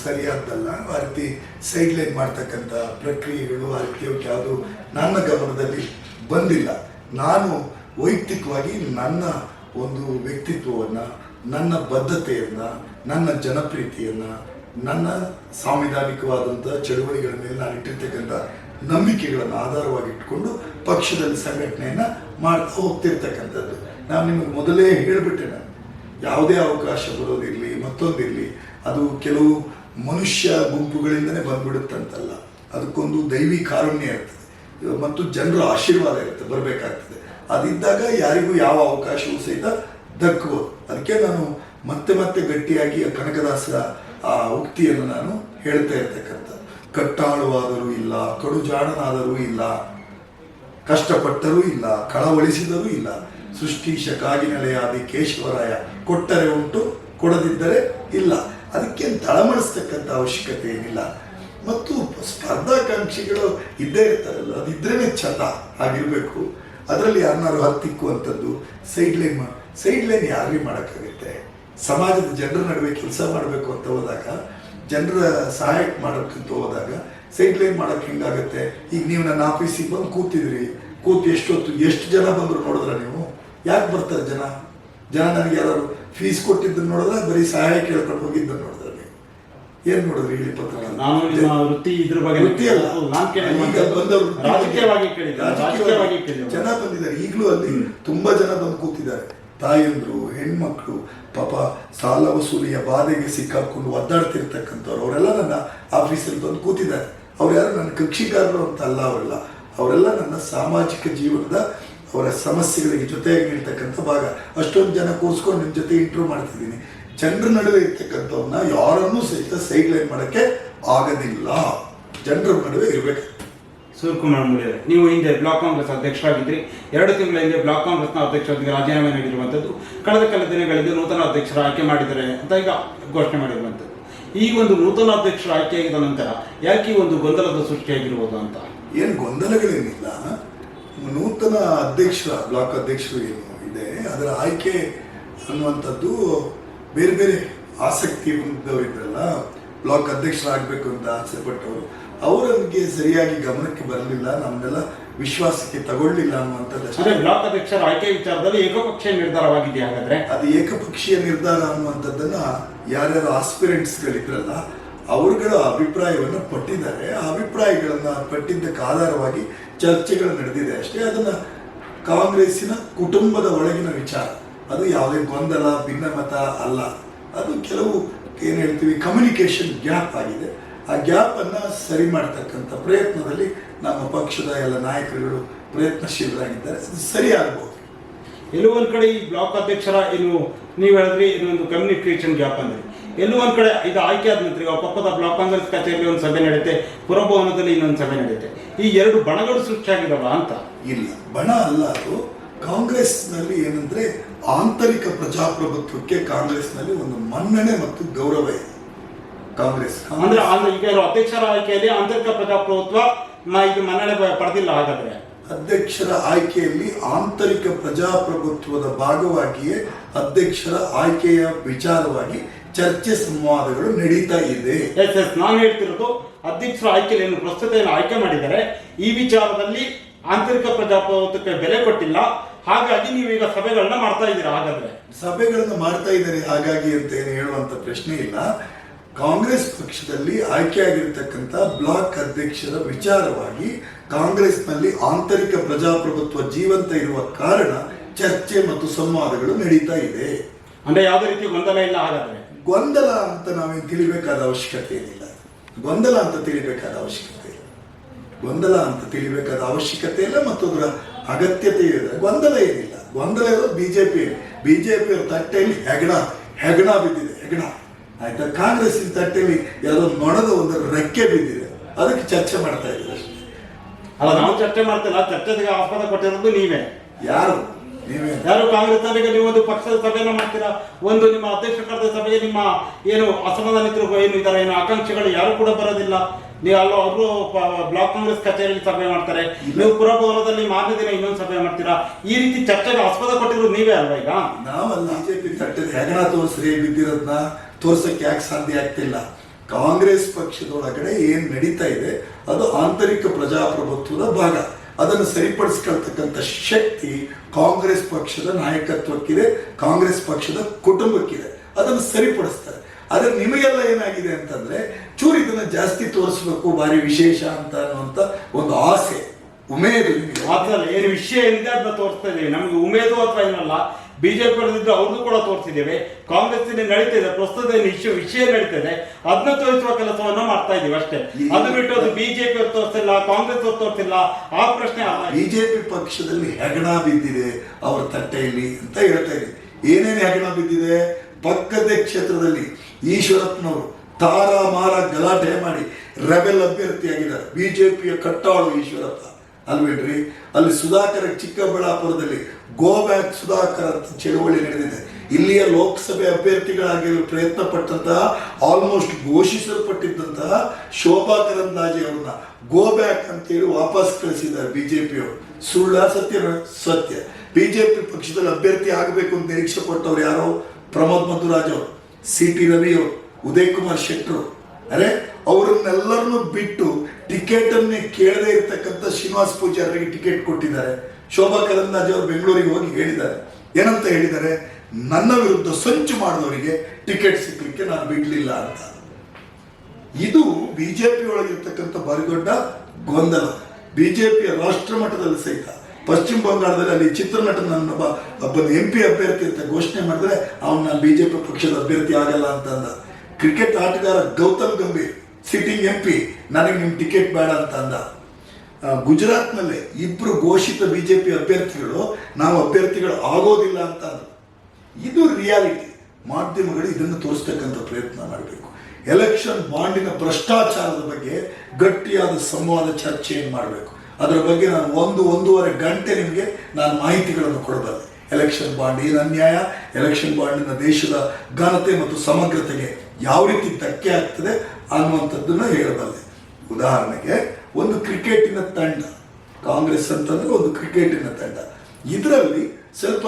ಸರಿಯಾದ್ದಲ್ಲ ಆ ರೀತಿ ಸೈಡ್ ಲೈನ್ ಮಾಡ್ತಕ್ಕಂಥ ಪ್ರಕ್ರಿಯೆಗಳು, ಆ ರೀತಿಯವಕ್ಕೆ ಯಾವುದು ನನ್ನ ಗಮನದಲ್ಲಿ ಬಂದಿಲ್ಲ. ನಾನು ವೈಯಕ್ತಿಕವಾಗಿ ನನ್ನ ಒಂದು ವ್ಯಕ್ತಿತ್ವವನ್ನು, ನನ್ನ ಬದ್ಧತೆಯನ್ನು, ನನ್ನ ಜನಪ್ರೀತಿಯನ್ನು, ನನ್ನ ಸಾಂವಿಧಾನಿಕವಾದಂಥ ಚಳುವಳಿಗಳ ಮೇಲೆ ನಾನು ಇಟ್ಟಿರ್ತಕ್ಕಂಥ ನಂಬಿಕೆಗಳನ್ನು ಆಧಾರವಾಗಿ ಇಟ್ಕೊಂಡು ಪಕ್ಷದಲ್ಲಿ ಸಂಘಟನೆಯನ್ನು ಮಾಡ್ತಾ ಹೋಗ್ತಿರ್ತಕ್ಕಂಥದ್ದು. ನಾನು ನಿಮಗೆ ಮೊದಲೇ ಹೇಳಿಬಿಟ್ಟೆ ನಾನು. ಯಾವುದೇ ಅವಕಾಶ ಬರೋದಿರಲಿ, ಮತ್ತೊಂದಿರಲಿ ಅದು ಕೆಲವು ಮನುಷ್ಯ ಗುಂಪುಗಳಿಂದನೇ ಬಂದ್ಬಿಡುತ್ತಂತಲ್ಲ. ಅದಕ್ಕೊಂದು ದೈವಿ ಕಾರುಣ್ಯ ಇರ್ತದೆ. ಮತ್ತು ಜನರ ಆಶೀರ್ವಾದ ಇರುತ್ತೆ ಬರಬೇಕಾಗ್ತದೆ. ಅದಿದ್ದಾಗ ಯಾರಿಗೂ ಯಾವ ಅವಕಾಶವೂ ಸಹಿತ ದಕ್ಕಬಹುದು ಅದಕ್ಕೆ ನಾನು ಮತ್ತೆ ಮತ್ತೆ ಗಟ್ಟಿಯಾಗಿ ಆ ಕನಕದಾಸರ ಆ ಉಕ್ತಿಯನ್ನು ನಾನು ಹೇಳ್ತಾ ಇರ್ತಕ್ಕಂಥ ಕಟ್ಟಾಳುವಾದರೂ ಇಲ್ಲ, ಕಡುಜಾಣನಾದರೂ ಇಲ್ಲ, ಕಷ್ಟಪಟ್ಟರೂ ಇಲ್ಲ, ಕಳವಳಿಸಿದರೂ ಇಲ್ಲ. ಸೃಷ್ಟಿ ಶಕಾಗಿ ನೆಲೆಯಾದಿ ಕೇಶವರಾಯ ಕೊಟ್ಟರೆ ಉಂಟು, ಕೊಡದಿದ್ದರೆ ಇಲ್ಲ. ಅದಕ್ಕೆ ತಳಮಳಿಸ್ತಕ್ಕಂಥ ಅವಶ್ಯಕತೆ ಏನಿಲ್ಲ. ಮತ್ತು ಸ್ಪರ್ಧಾಕಾಂಕ್ಷಿಗಳು ಇದ್ದೇ ಇರ್ತಾರಲ್ಲ ಅದು ಇದ್ರೇ ಚಂದ ಆಗಿರಬೇಕು. ಅದರಲ್ಲಿ ಯಾರನ್ನಾರು ಹತ್ತಿಕ್ಕುವಂಥದ್ದು ಸೈಡ್ ಲೈನ್ ಸೈಡ್ ಲೈನ್ ಯಾರಿಗೆ ಮಾಡೋಕ್ಕಾಗುತ್ತೆ. ಸಮಾಜದ ಜನರ ನಡುವೆ ಕೆಲಸ ಮಾಡಬೇಕು ಅಂತ ಹೋದಾಗ, ಜನರ ಸಹಾಯ ಮಾಡೋಕ್ಕಂತ ಹೋದಾಗ, ಸೈಡ್ ಲೈನ್ ಮಾಡೋಕ್ಕೆ ಹೆಂಗಾಗುತ್ತೆ? ಈಗ ನೀವು ನನ್ನ ಆಫೀಸಿಗೆ ಬಂದು ಕೂತಿದ್ರಿ. ಕೂತು ಎಷ್ಟೊತ್ತು, ಎಷ್ಟು ಜನ ಬಂದರು ನೋಡಿದ್ರ ನೀವು? ಯಾಕೆ ಬರ್ತಾರೆ ಜನ? ಜನ ನನಗೆ ಯಾರು ಫೀಸ್ ಕೊಟ್ಟಿದ್ದನ್ನು ನೋಡಿದ್ರೆ ಬರೀ ಸಹಾಯ ಕೇಳ್ಕೊಂಡು ಹೋಗಿದ್ದನ್ನು ನೋಡಿದ್ರೆ ಏನ್ ನೋಡಿದ್ರಿ ಹೇಳಿ ಪತ್ರ ನಾನು ನಿಮ್ಮ ವೃತ್ತಿ ಇದ್ರ ಬಗ್ಗೆ ವೃತ್ತಿ ಅಲ್ಲ. ನಾನು ಈಗ ರಾಜಕೀಯವಾಗಿ ರಾಜಕೀಯವಾಗಿ ಜನ ಬಂದಿದ್ದಾರೆ. ಈಗಲೂ ಅಲ್ಲಿ ತುಂಬಾ ಜನ ಬಂದು ಕೂತಿದ್ದಾರೆ. ತಾಯಂದ್ರು ಹೆಣ್ಮಕ್ಳು ಪಾಪ ಸಾಲ ವಸೂಲಿಯ ಬಾಧೆಗೆ ಸಿಕ್ಕಾಕೊಂಡು ಒದ್ದಾಡ್ತಿರ್ತಕ್ಕಂಥವ್ರು ಅವರೆಲ್ಲ ನನ್ನ ಆಫೀಸಲ್ಲಿ ಬಂದು ಕೂತಿದ್ದಾರೆ. ಅವ್ರು ಯಾರು ನನ್ನ ಕಕ್ಷಿಗಾರರು ಅಂತ ಅಲ್ಲ ಅವರೆಲ್ಲ. ಅವರೆಲ್ಲ ನನ್ನ ಸಾಮಾಜಿಕ ಜೀವನದ ಅವರ ಸಮಸ್ಯೆಗಳಿಗೆ ಜೊತೆಯಾಗಿ ನಿಲ್ತಕ್ಕಂಥ ಭಾಗ. ಅಷ್ಟೊಂದು ಜನ ಕೂರಿಸ್ಕೊಂಡು ನಿಮ್ಮ ಜೊತೆ ಇಂಟ್ರೂ ಮಾಡ್ತಿದ್ದೀನಿ. ಜನರ ನಡುವೆ ಇರ್ತಕ್ಕಂಥವನ್ನ ಯಾರನ್ನೂ ಸಹಿತ ಸೈಡ್ ಲೈನ್ ಮಾಡೋಕ್ಕೆ ಆಗೋದಿಲ್ಲ. ಜನರ ನಡುವೆ ಇರಬೇಕು. ಸುರಕುಮಾರ್ ಮುಡಿಯರ್ ನೀವು ಹಿಂದೆ ಬ್ಲಾಕ್ ಕಾಂಗ್ರೆಸ್ ಅಧ್ಯಕ್ಷರಾಗಿದ್ರಿ. ಎರಡು ತಿಂಗಳ ಹಿಂದೆ ಬ್ಲಾಕ್ ಕಾಂಗ್ರೆಸ್ನ ಅಧ್ಯಕ್ಷರಾಗಿ ರಾಜೀನಾಮೆ ನೀಡಿರುವಂಥದ್ದು. ಕಳೆದ ಕೆಲ ದಿನಗಳಲ್ಲಿ ನೂತನ ಅಧ್ಯಕ್ಷರ ಆಯ್ಕೆ ಮಾಡಿದ್ದಾರೆ ಅಂತ ಈಗ ಘೋಷಣೆ ಮಾಡಿರುವಂಥದ್ದು. ಈಗ ಒಂದು ನೂತನ ಅಧ್ಯಕ್ಷರ ಆಯ್ಕೆಯಾಗಿದ ನಂತರ ಯಾಕೆ ಈ ಒಂದು ಗೊಂದಲದ ಸೃಷ್ಟಿಯಾಗಿರ್ಬೋದು ಅಂತ? ಏನು ಗೊಂದಲಗಳೇನಿಲ್ಲ. ನೂತನ ಅಧ್ಯಕ್ಷರ ಬ್ಲಾಕ್ ಅಧ್ಯಕ್ಷರು ಏನು ಇದೆ ಅದರ ಆಯ್ಕೆ ಅನ್ನುವಂಥದ್ದು ಬೇರೆ ಬೇರೆ ಆಸಕ್ತಿ ಹೊಂದಿದವರು ಇದ್ರಲ್ಲ ಬ್ಲಾಕ್ ಅಧ್ಯಕ್ಷರಾಗಬೇಕು ಅಂತ ಆಸೆ ಪಟ್ಟವರು ಅವರಿಗೆ ಸರಿಯಾಗಿ ಗಮನಕ್ಕೆ ಬರಲಿಲ್ಲ ನಮ್ಮನ್ನೆಲ್ಲ ವಿಶ್ವಾಸಕ್ಕೆ ತಗೊಳ್ಳಿಲ್ಲ ಅನ್ನುವಂಥದ್ದು. ಬ್ಲಾಕ್ ಅಧ್ಯಕ್ಷರ ಆಯ್ಕೆ ವಿಚಾರದಲ್ಲಿ ಏಕಪಕ್ಷೀಯ ನಿರ್ಧಾರವಾಗಿದೆ ಹಾಗಾದ್ರೆ? ಅದು ಏಕಪಕ್ಷೀಯ ನಿರ್ಧಾರ ಅನ್ನುವಂಥದ್ದನ್ನ ಯಾರ್ಯಾರು ಆಸ್ಪಿರೆಂಟ್ಸ್ಗಳಿದ್ರಲ್ಲ ಅವರುಗಳ ಅಭಿಪ್ರಾಯವನ್ನು ಪಟ್ಟಿದ್ದಾರೆ. ಆ ಅಭಿಪ್ರಾಯಗಳನ್ನ ಪಟ್ಟಿದ್ದಕ್ಕೆ ಆಧಾರವಾಗಿ ಚರ್ಚೆಗಳು ನಡೆದಿದೆ ಅಷ್ಟೇ, ಅದನ್ನ ಕಾಂಗ್ರೆಸ್ಸಿನ ಕುಟುಂಬದ ಒಳಗಿನ ವಿಚಾರ. ಅದು ಯಾವುದೇ ಗೊಂದಲ, ಭಿನ್ನಮತ ಅಲ್ಲ. ಅದು ಕೆಲವು, ಏನು ಹೇಳ್ತೀವಿ ಕಮ್ಯುನಿಕೇಷನ್ ಗ್ಯಾಪ್ ಆಗಿದೆ. ಆ ಗ್ಯಾಪನ್ನು ಸರಿ ಮಾಡ್ತಕ್ಕಂಥ ಪ್ರಯತ್ನದಲ್ಲಿ ನಮ್ಮ ಪಕ್ಷದ ಎಲ್ಲ ನಾಯಕರುಗಳು ಪ್ರಯತ್ನಶೀಲರಾಗಿದ್ದಾರೆ. ಸರಿ ಆಗ್ಬೋದು. ಎಲ್ಲೋ ಒಂದ್ ಕಡೆ ಈ ಬ್ಲಾಕ್ ಅಧ್ಯಕ್ಷರ ಏನು ನೀವು ಹೇಳಿದ್ರಿ ಇನ್ನೊಂದು ಕಮ್ಯುನಿಕೇಷನ್ ಗ್ಯಾಪ್ ಅಂದ್ರೆ. ಎಲ್ಲೋ ಒಂದು ಕಡೆ ಇದು ಆಯ್ಕೆ ಆದ ನಂತರ ಪಕ್ಕದ ಬ್ಲಾಕ್ ಕಾಂಗ್ರೆಸ್ ಕಚೇರಿಯಲ್ಲಿ ಒಂದು ಸಭೆ ನಡೆಯುತ್ತೆ, ಪುರಭವನದಲ್ಲಿ ಇನ್ನೊಂದು ಸಭೆ ನಡೆಯುತ್ತೆ. ಈ ಎರಡು ಬಣಗಳು ಸೃಷ್ಟಿಯಾಗಿದಾವ ಅಂತ? ಇಲ್ಲ. ಬಣ ಅಲ್ಲ ಅದು. ಕಾಂಗ್ರೆಸ್ನಲ್ಲಿ ಏನಂದ್ರೆ ಆಂತರಿಕ ಪ್ರಜಾಪ್ರಭುತ್ವಕ್ಕೆ ಕಾಂಗ್ರೆಸ್ನಲ್ಲಿ ಒಂದು ಮನ್ನಣೆ ಮತ್ತು ಗೌರವ ಇದೆ. ಕಾಂಗ್ರೆಸ್. ಅಂದ್ರೆ ಈಗ ಅಧ್ಯಕ್ಷರ ಆಯ್ಕೆಯಲ್ಲಿ ಆಂತರಿಕ ಪ್ರಜಾಪ್ರಭುತ್ವ ಇದು ಮನ್ನಣೆ ಪಡೆದಿಲ್ಲ ಹಾಗಾದ್ರೆ. ಅಧ್ಯಕ್ಷರ ಆಯ್ಕೆಯಲ್ಲಿ ಆಂತರಿಕ ಪ್ರಜಾಪ್ರಭುತ್ವದ ಭಾಗವಾಗಿಯೇ ಅಧ್ಯಕ್ಷರ ಆಯ್ಕೆಯ ವಿಚಾರವಾಗಿ ಚರ್ಚೆ ಸಂವಾದಗಳು ನಡೀತಾ ಇದೆ. ಎಸ್ ಎಸ್ ನಾನು ಹೇಳ್ತಿರೋದು ಅಧ್ಯಕ್ಷರ ಆಯ್ಕೆಯನ್ನು ಏನು ಪ್ರಸ್ತುತ ಏನು ಆಯ್ಕೆ ಮಾಡಿದ್ದಾರೆ. ಈ ವಿಚಾರದಲ್ಲಿ ಆಂತರಿಕ ಪ್ರಜಾಪ್ರಭುತ್ವಕ್ಕೆ ಬೆಲೆ ಕೊಟ್ಟಿಲ್ಲ. ಹಾಗಾಗಿ ನೀವು ಈಗ ಸಭೆಗಳನ್ನ ಮಾಡ್ತಾ ಇದ್ದೀರಾ ಹಾಗಾದ್ರೆ? ಸಭೆಗಳನ್ನು ಮಾಡ್ತಾ ಇದ್ದಾರೆ ಹಾಗಾಗಿ ಅಂತ ಏನು ಹೇಳುವಂತ ಪ್ರಶ್ನೆ ಇಲ್ಲ. ಕಾಂಗ್ರೆಸ್ ಪಕ್ಷದಲ್ಲಿ ಆಯ್ಕೆಯಾಗಿರ್ತಕ್ಕಂಥ ಬ್ಲಾಕ್ ಅಧ್ಯಕ್ಷರ ವಿಚಾರವಾಗಿ ಕಾಂಗ್ರೆಸ್ನಲ್ಲಿ ಆಂತರಿಕ ಪ್ರಜಾಪ್ರಭುತ್ವ ಜೀವಂತ ಇರುವ ಕಾರಣ ಚರ್ಚೆ ಮತ್ತು ಸಂವಾದಗಳು ನಡೀತಾ ಇದೆ. ಅಂದ್ರೆ ಯಾವುದೇ ರೀತಿ ಗೊಂದಲ ಇಲ್ಲ ಹಾಗಾದ್ರೆ? ಗೊಂದಲ ಅಂತ ನಾವೇನು ತಿಳಿಬೇಕಾದ ಅವಶ್ಯಕತೆ ಏನಿಲ್ಲ. ಗೊಂದಲ ಅಂತ ತಿಳಿಬೇಕಾದ ಅವಶ್ಯಕತೆ ಇಲ್ಲ. ಗೊಂದಲ ಅಂತ ತಿಳಿಬೇಕಾದ ಅವಶ್ಯಕತೆ ಇಲ್ಲ ಮತ್ತು ಅದರ ಅಗತ್ಯತೆ ಇದೆ ಗೊಂದಲ ಏನಿಲ್ಲ. ಗೊಂದಲ ಇರೋದು ಬಿಜೆಪಿ ಬಿಜೆಪಿ ತಟ್ಟೆಯಲ್ಲಿ ಹೆಗಣ ಹೆಗಣ ಬಿದ್ದಿದೆ ಹೆಗಣ. ಆಯ್ತಾ? ಕಾಂಗ್ರೆಸ್ಸಿನ ತಟ್ಟೆಯಲ್ಲಿ ಯಾವುದೋ ನೊಣದ ಒಂದು ರೆಕ್ಕೆ ಬಿದ್ದಿದೆ. ಅದಕ್ಕೆ ಚರ್ಚೆ ಮಾಡ್ತಾ ಇದ್ದಾರೆ ಅಷ್ಟೇ. ಅಲ್ಲ ನಾವು ಚರ್ಚೆ ಮಾಡ್ತಿಲ್ಲ ಚರ್ಚೆಗೆ ಆಹ್ವಾನ ಕೊಟ್ಟಿರೋದು ನೀವೇ. ಯಾರು? ಯಾರು ಕಾಂಗ್ರೆಸ್ ಸಭೆಗೆ ನೀವು ಒಂದು ಪಕ್ಷದ ಸಭೆಯನ್ನು ಮಾಡ್ತೀರಾ? ಒಂದು ನಿಮ್ಮ ಅಧ್ಯಕ್ಷ ಕರೆದ ಸಭೆಗೆ ನಿಮ್ಮ ಏನು ಅಸಮಾಧಾನಿತರು ಏನು ಇದ್ದಾರೆ ಏನು ಆಕಾಂಕ್ಷೆಗಳು ಯಾರು ಕೂಡ ಬರೋದಿಲ್ಲ. ನೀವು ಅಲ್ಲ ಅವರು ಬ್ಲಾಕ್ ಕಾಂಗ್ರೆಸ್ ಕಚೇರಿಯಲ್ಲಿ ಸಭೆ ಮಾಡ್ತಾರೆ. ನೀವು ಪುರಭವನದಲ್ಲಿ ಮಾರನೇ ದಿನ ಇನ್ನೊಂದು ಸಭೆ ಮಾಡ್ತೀರಾ? ಈ ರೀತಿ ಚರ್ಚೆಗೆ ಆಸ್ಪದ ಕೊಟ್ಟಿರೋದು ನೀವೇ ಅಲ್ವಾ ಈಗ? ನಾವಲ್ಲ ಬಿಜೆಪಿ ತಟ್ಟದ ಹೆಗಣ ತೋರಿಸ್ರಿ ಬಿದ್ದಿರೋದನ್ನ ತೋರ್ಸಕ್ಕೆ ಯಾಕೆ ಸಾಧ್ಯ ಆಗ್ತಿಲ್ಲ? ಕಾಂಗ್ರೆಸ್ ಪಕ್ಷದೊಳಗಡೆ ಏನು ನಡೀತಾ ಇದೆ ಅದು ಆಂತರಿಕ ಪ್ರಜಾಪ್ರಭುತ್ವದ ಭಾಗ. ಅದನ್ನು ಸರಿಪಡಿಸ್ಕೊಳ್ತಕ್ಕಂಥ ಶಕ್ತಿ ಕಾಂಗ್ರೆಸ್ ಪಕ್ಷದ ನಾಯಕತ್ವಕ್ಕಿದೆ, ಕಾಂಗ್ರೆಸ್ ಪಕ್ಷದ ಕುಟುಂಬಕ್ಕಿದೆ. ಅದನ್ನು ಸರಿಪಡಿಸ್ತಾರೆ. ಆದರೆ ನಿಮಗೆಲ್ಲ ಏನಾಗಿದೆ ಅಂತಂದ್ರೆ, ಚೂರು ಇದನ್ನು ಜಾಸ್ತಿ ತೋರಿಸ್ಬೇಕು, ಭಾರಿ ವಿಶೇಷ ಅಂತ ಅನ್ನುವಂತ ಒಂದು ಆಸೆ. ಉಮೇದು ನಿಮಗೆ. ಮಾತ್ರಲ್ಲ ಏನು ವಿಷಯ ಏನಿದೆ ಅದನ್ನ ತೋರಿಸ್ತಾ ಇದ್ದೀವಿ. ನಮಗೆ ಉಮೇದು ಅಥವಾ ಏನಲ್ಲ ಬಿಜೆಪಿ ಅವರದಿದ್ರೆ ಅವ್ರದ್ದು ಕೂಡ ತೋರಿಸಿದ್ದೇವೆ. ಕಾಂಗ್ರೆಸ್ ನಡೀತಾ ಇದೆ ಪ್ರಸ್ತುತ ಏನು ವಿಷಯ ವಿಷಯ ನಡೀತಾ ಇದೆ. ಅದನ್ನ ತೋರಿಸುವ ಕೆಲಸವನ್ನ ಮಾಡ್ತಾ ಇದೀವಿ ಅಷ್ಟೇ. ಅದು ಬಿಟ್ಟು ಅದು ಬಿಜೆಪಿ ಅವ್ರು ತೋರಿಸಿಲ್ಲ ಕಾಂಗ್ರೆಸ್ ಅವ್ರು ತೋರಿಸಿಲ್ಲ ಆ ಪ್ರಶ್ನೆ. ಬಿಜೆಪಿ ಪಕ್ಷದಲ್ಲಿ ಹೆಗಣ ಬಿದ್ದಿದೆ ಅವರ ತಟ್ಟೆಯಲ್ಲಿ ಅಂತ ಹೇಳ್ತಾ ಇದೆ ಏನೇನು ಹೆಗಣ ಬಿದ್ದಿದೆ? ಪಕ್ಕದ ಕ್ಷೇತ್ರದಲ್ಲಿ ಈಶ್ವರಪ್ಪನವರು ತಾರಾ ಮಾರ ಗಲಾಟೆ ಮಾಡಿ ರೆಬೆಲ್ ಅಭ್ಯರ್ಥಿಯಾಗಿದ್ದಾರೆ. ಬಿಜೆಪಿಯ ಕಟ್ಟಾಳು ಈಶ್ವರಪ್ಪ. ಅಲ್ವೇನ್ರಿ ಅಲ್ಲಿ ಸುಧಾಕರ್ ಚಿಕ್ಕಬಳ್ಳಾಪುರದಲ್ಲಿ ಗೋ ಬ್ಯಾಕ್ ಸುಧಾಕರ್ ಚಳುವಳಿ ನಡೆದಿದೆ. ಇಲ್ಲಿಯ ಲೋಕಸಭೆ ಅಭ್ಯರ್ಥಿಗಳಾಗಿ ಪ್ರಯತ್ನ ಪಟ್ಟಂತಹ ಆಲ್ಮೋಸ್ಟ್ ಘೋಷಿಸಲ್ಪಟ್ಟಿದ್ದಂತಹ ಶೋಭಾ ಕರಂದಾಜೆ ಅವ್ರನ್ನ ಗೋ ಬ್ಯಾಕ್ ಅಂತೇಳಿ ವಾಪಸ್ ಕಳಿಸಿದ್ದಾರೆ ಬಿಜೆಪಿಯವರು ಸುಳ್ಳ ಸತ್ಯ ಸತ್ಯ. ಬಿಜೆಪಿ ಪಕ್ಷದಲ್ಲಿ ಅಭ್ಯರ್ಥಿ ಆಗಬೇಕು ಅಂತ ನಿರೀಕ್ಷೆ ಪಟ್ಟವ್ರು ಯಾರೋ? ಪ್ರಮೋದ್ ಮಧುರಾಜ್ ಅವರು, ಸಿ ಟಿ ರವಿ ಉದಯ್ ಕುಮಾರ್ ಶೆಟ್ಟರು ಅರೆ, ಅವರನ್ನೆಲ್ಲರನ್ನು ಬಿಟ್ಟು ಟಿಕೆಟ್ ಅನ್ನೇ ಕೇಳದೇ ಇರ್ತಕ್ಕಂಥ ಶ್ರೀನಿವಾಸ್ ಪೂಜಾರಿಗೆ ಟಿಕೆಟ್ ಕೊಟ್ಟಿದ್ದಾರೆ. ಶೋಭಾ ಕರಂದಾಜೆ ಅವರು ಬೆಂಗಳೂರಿಗೆ ಹೋಗಿ ಹೇಳಿದ್ದಾರೆ. ಏನಂತ ಹೇಳಿದ್ದಾರೆ? ನನ್ನ ವಿರುದ್ಧ ಸಂಚು ಮಾಡಿದವರಿಗೆ ಟಿಕೆಟ್ ಸಿಕ್ಕಲಿಕ್ಕೆ ನಾನು ಬಿಡ್ಲಿಲ್ಲ ಅಂತ. ಇದು ಬಿಜೆಪಿ ಒಳಗಿರ್ತಕ್ಕಂಥ ಬಾರಿ ದೊಡ್ಡ ಗೊಂದಲ. ಬಿಜೆಪಿಯ ರಾಷ್ಟ್ರ ಮಟ್ಟದಲ್ಲಿ ಸಹಿತ, ಪಶ್ಚಿಮ ಬಂಗಾಳದಲ್ಲಿ ಅಲ್ಲಿ ಚಿತ್ರನಟನನ್ನೊಬ್ಬ ಒಬ್ಬ ಎಂ ಪಿ ಅಭ್ಯರ್ಥಿ ಅಂತ ಘೋಷಣೆ ಮಾಡಿದ್ರೆ ಅವನು ನಾನು ಬಿಜೆಪಿ ಪಕ್ಷದ ಅಭ್ಯರ್ಥಿ ಆಗಲ್ಲ ಅಂತ ಅಂದ. ಕ್ರಿಕೆಟ್ ಆಟಗಾರ Gautam Gambhir sitting M P ನನಗೆ ನಿಮ್ಮ ಟಿಕೆಟ್ ಬೇಡ ಅಂತ ಅಂದ. ಗುಜರಾತ್ನಲ್ಲಿ ಇಬ್ಬರು ಘೋಷಿತ ಬಿಜೆಪಿ ಅಭ್ಯರ್ಥಿಗಳು, ನಾವು ಅಭ್ಯರ್ಥಿಗಳು ಆಗೋದಿಲ್ಲ ಅಂತ ಅಂದ್ರು. ಇದು ರಿಯಾಲಿಟಿ ಮಾಧ್ಯಮಗಳು ಇದನ್ನು ತೋರಿಸ್ತಕ್ಕಂಥ ಪ್ರಯತ್ನ ಮಾಡಬೇಕು. ಎಲೆಕ್ಷನ್ ಬಾಂಡಿನ ಭ್ರಷ್ಟಾಚಾರದ ಬಗ್ಗೆ ಗಟ್ಟಿಯಾದ ಸಂವಾದ ಚರ್ಚೆಯನ್ನು ಮಾಡಬೇಕು. ಅದರ ಬಗ್ಗೆ ನಾನು ಒಂದು, ಒಂದೂವರೆ ಗಂಟೆ ನಿಮಗೆ ನಾನು ಮಾಹಿತಿಗಳನ್ನು ಕೊಡಬಲ್ಲೆ. ಎಲೆಕ್ಷನ್ ಬಾಂಡ್ ಏನು ಅನ್ಯಾಯ? ಎಲೆಕ್ಷನ್ ಬಾಂಡಿನ ದೇಶದ ಘನತೆ ಮತ್ತು ಸಮಗ್ರತೆಗೆ ಯಾವ ರೀತಿ ಧಕ್ಕೆ ಆಗ್ತದೆ ಅನ್ನುವಂಥದ್ದನ್ನು ಹೇಳಬಲ್ಲೆ. ಉದಾಹರಣೆಗೆ, ಒಂದು ಕ್ರಿಕೆಟಿನ ತಂಡ, ಕಾಂಗ್ರೆಸ್ ಅಂತಂದ್ರೆ ಒಂದು ಕ್ರಿಕೆಟಿನ ತಂಡ. ಇದರಲ್ಲಿ ಸ್ವಲ್ಪ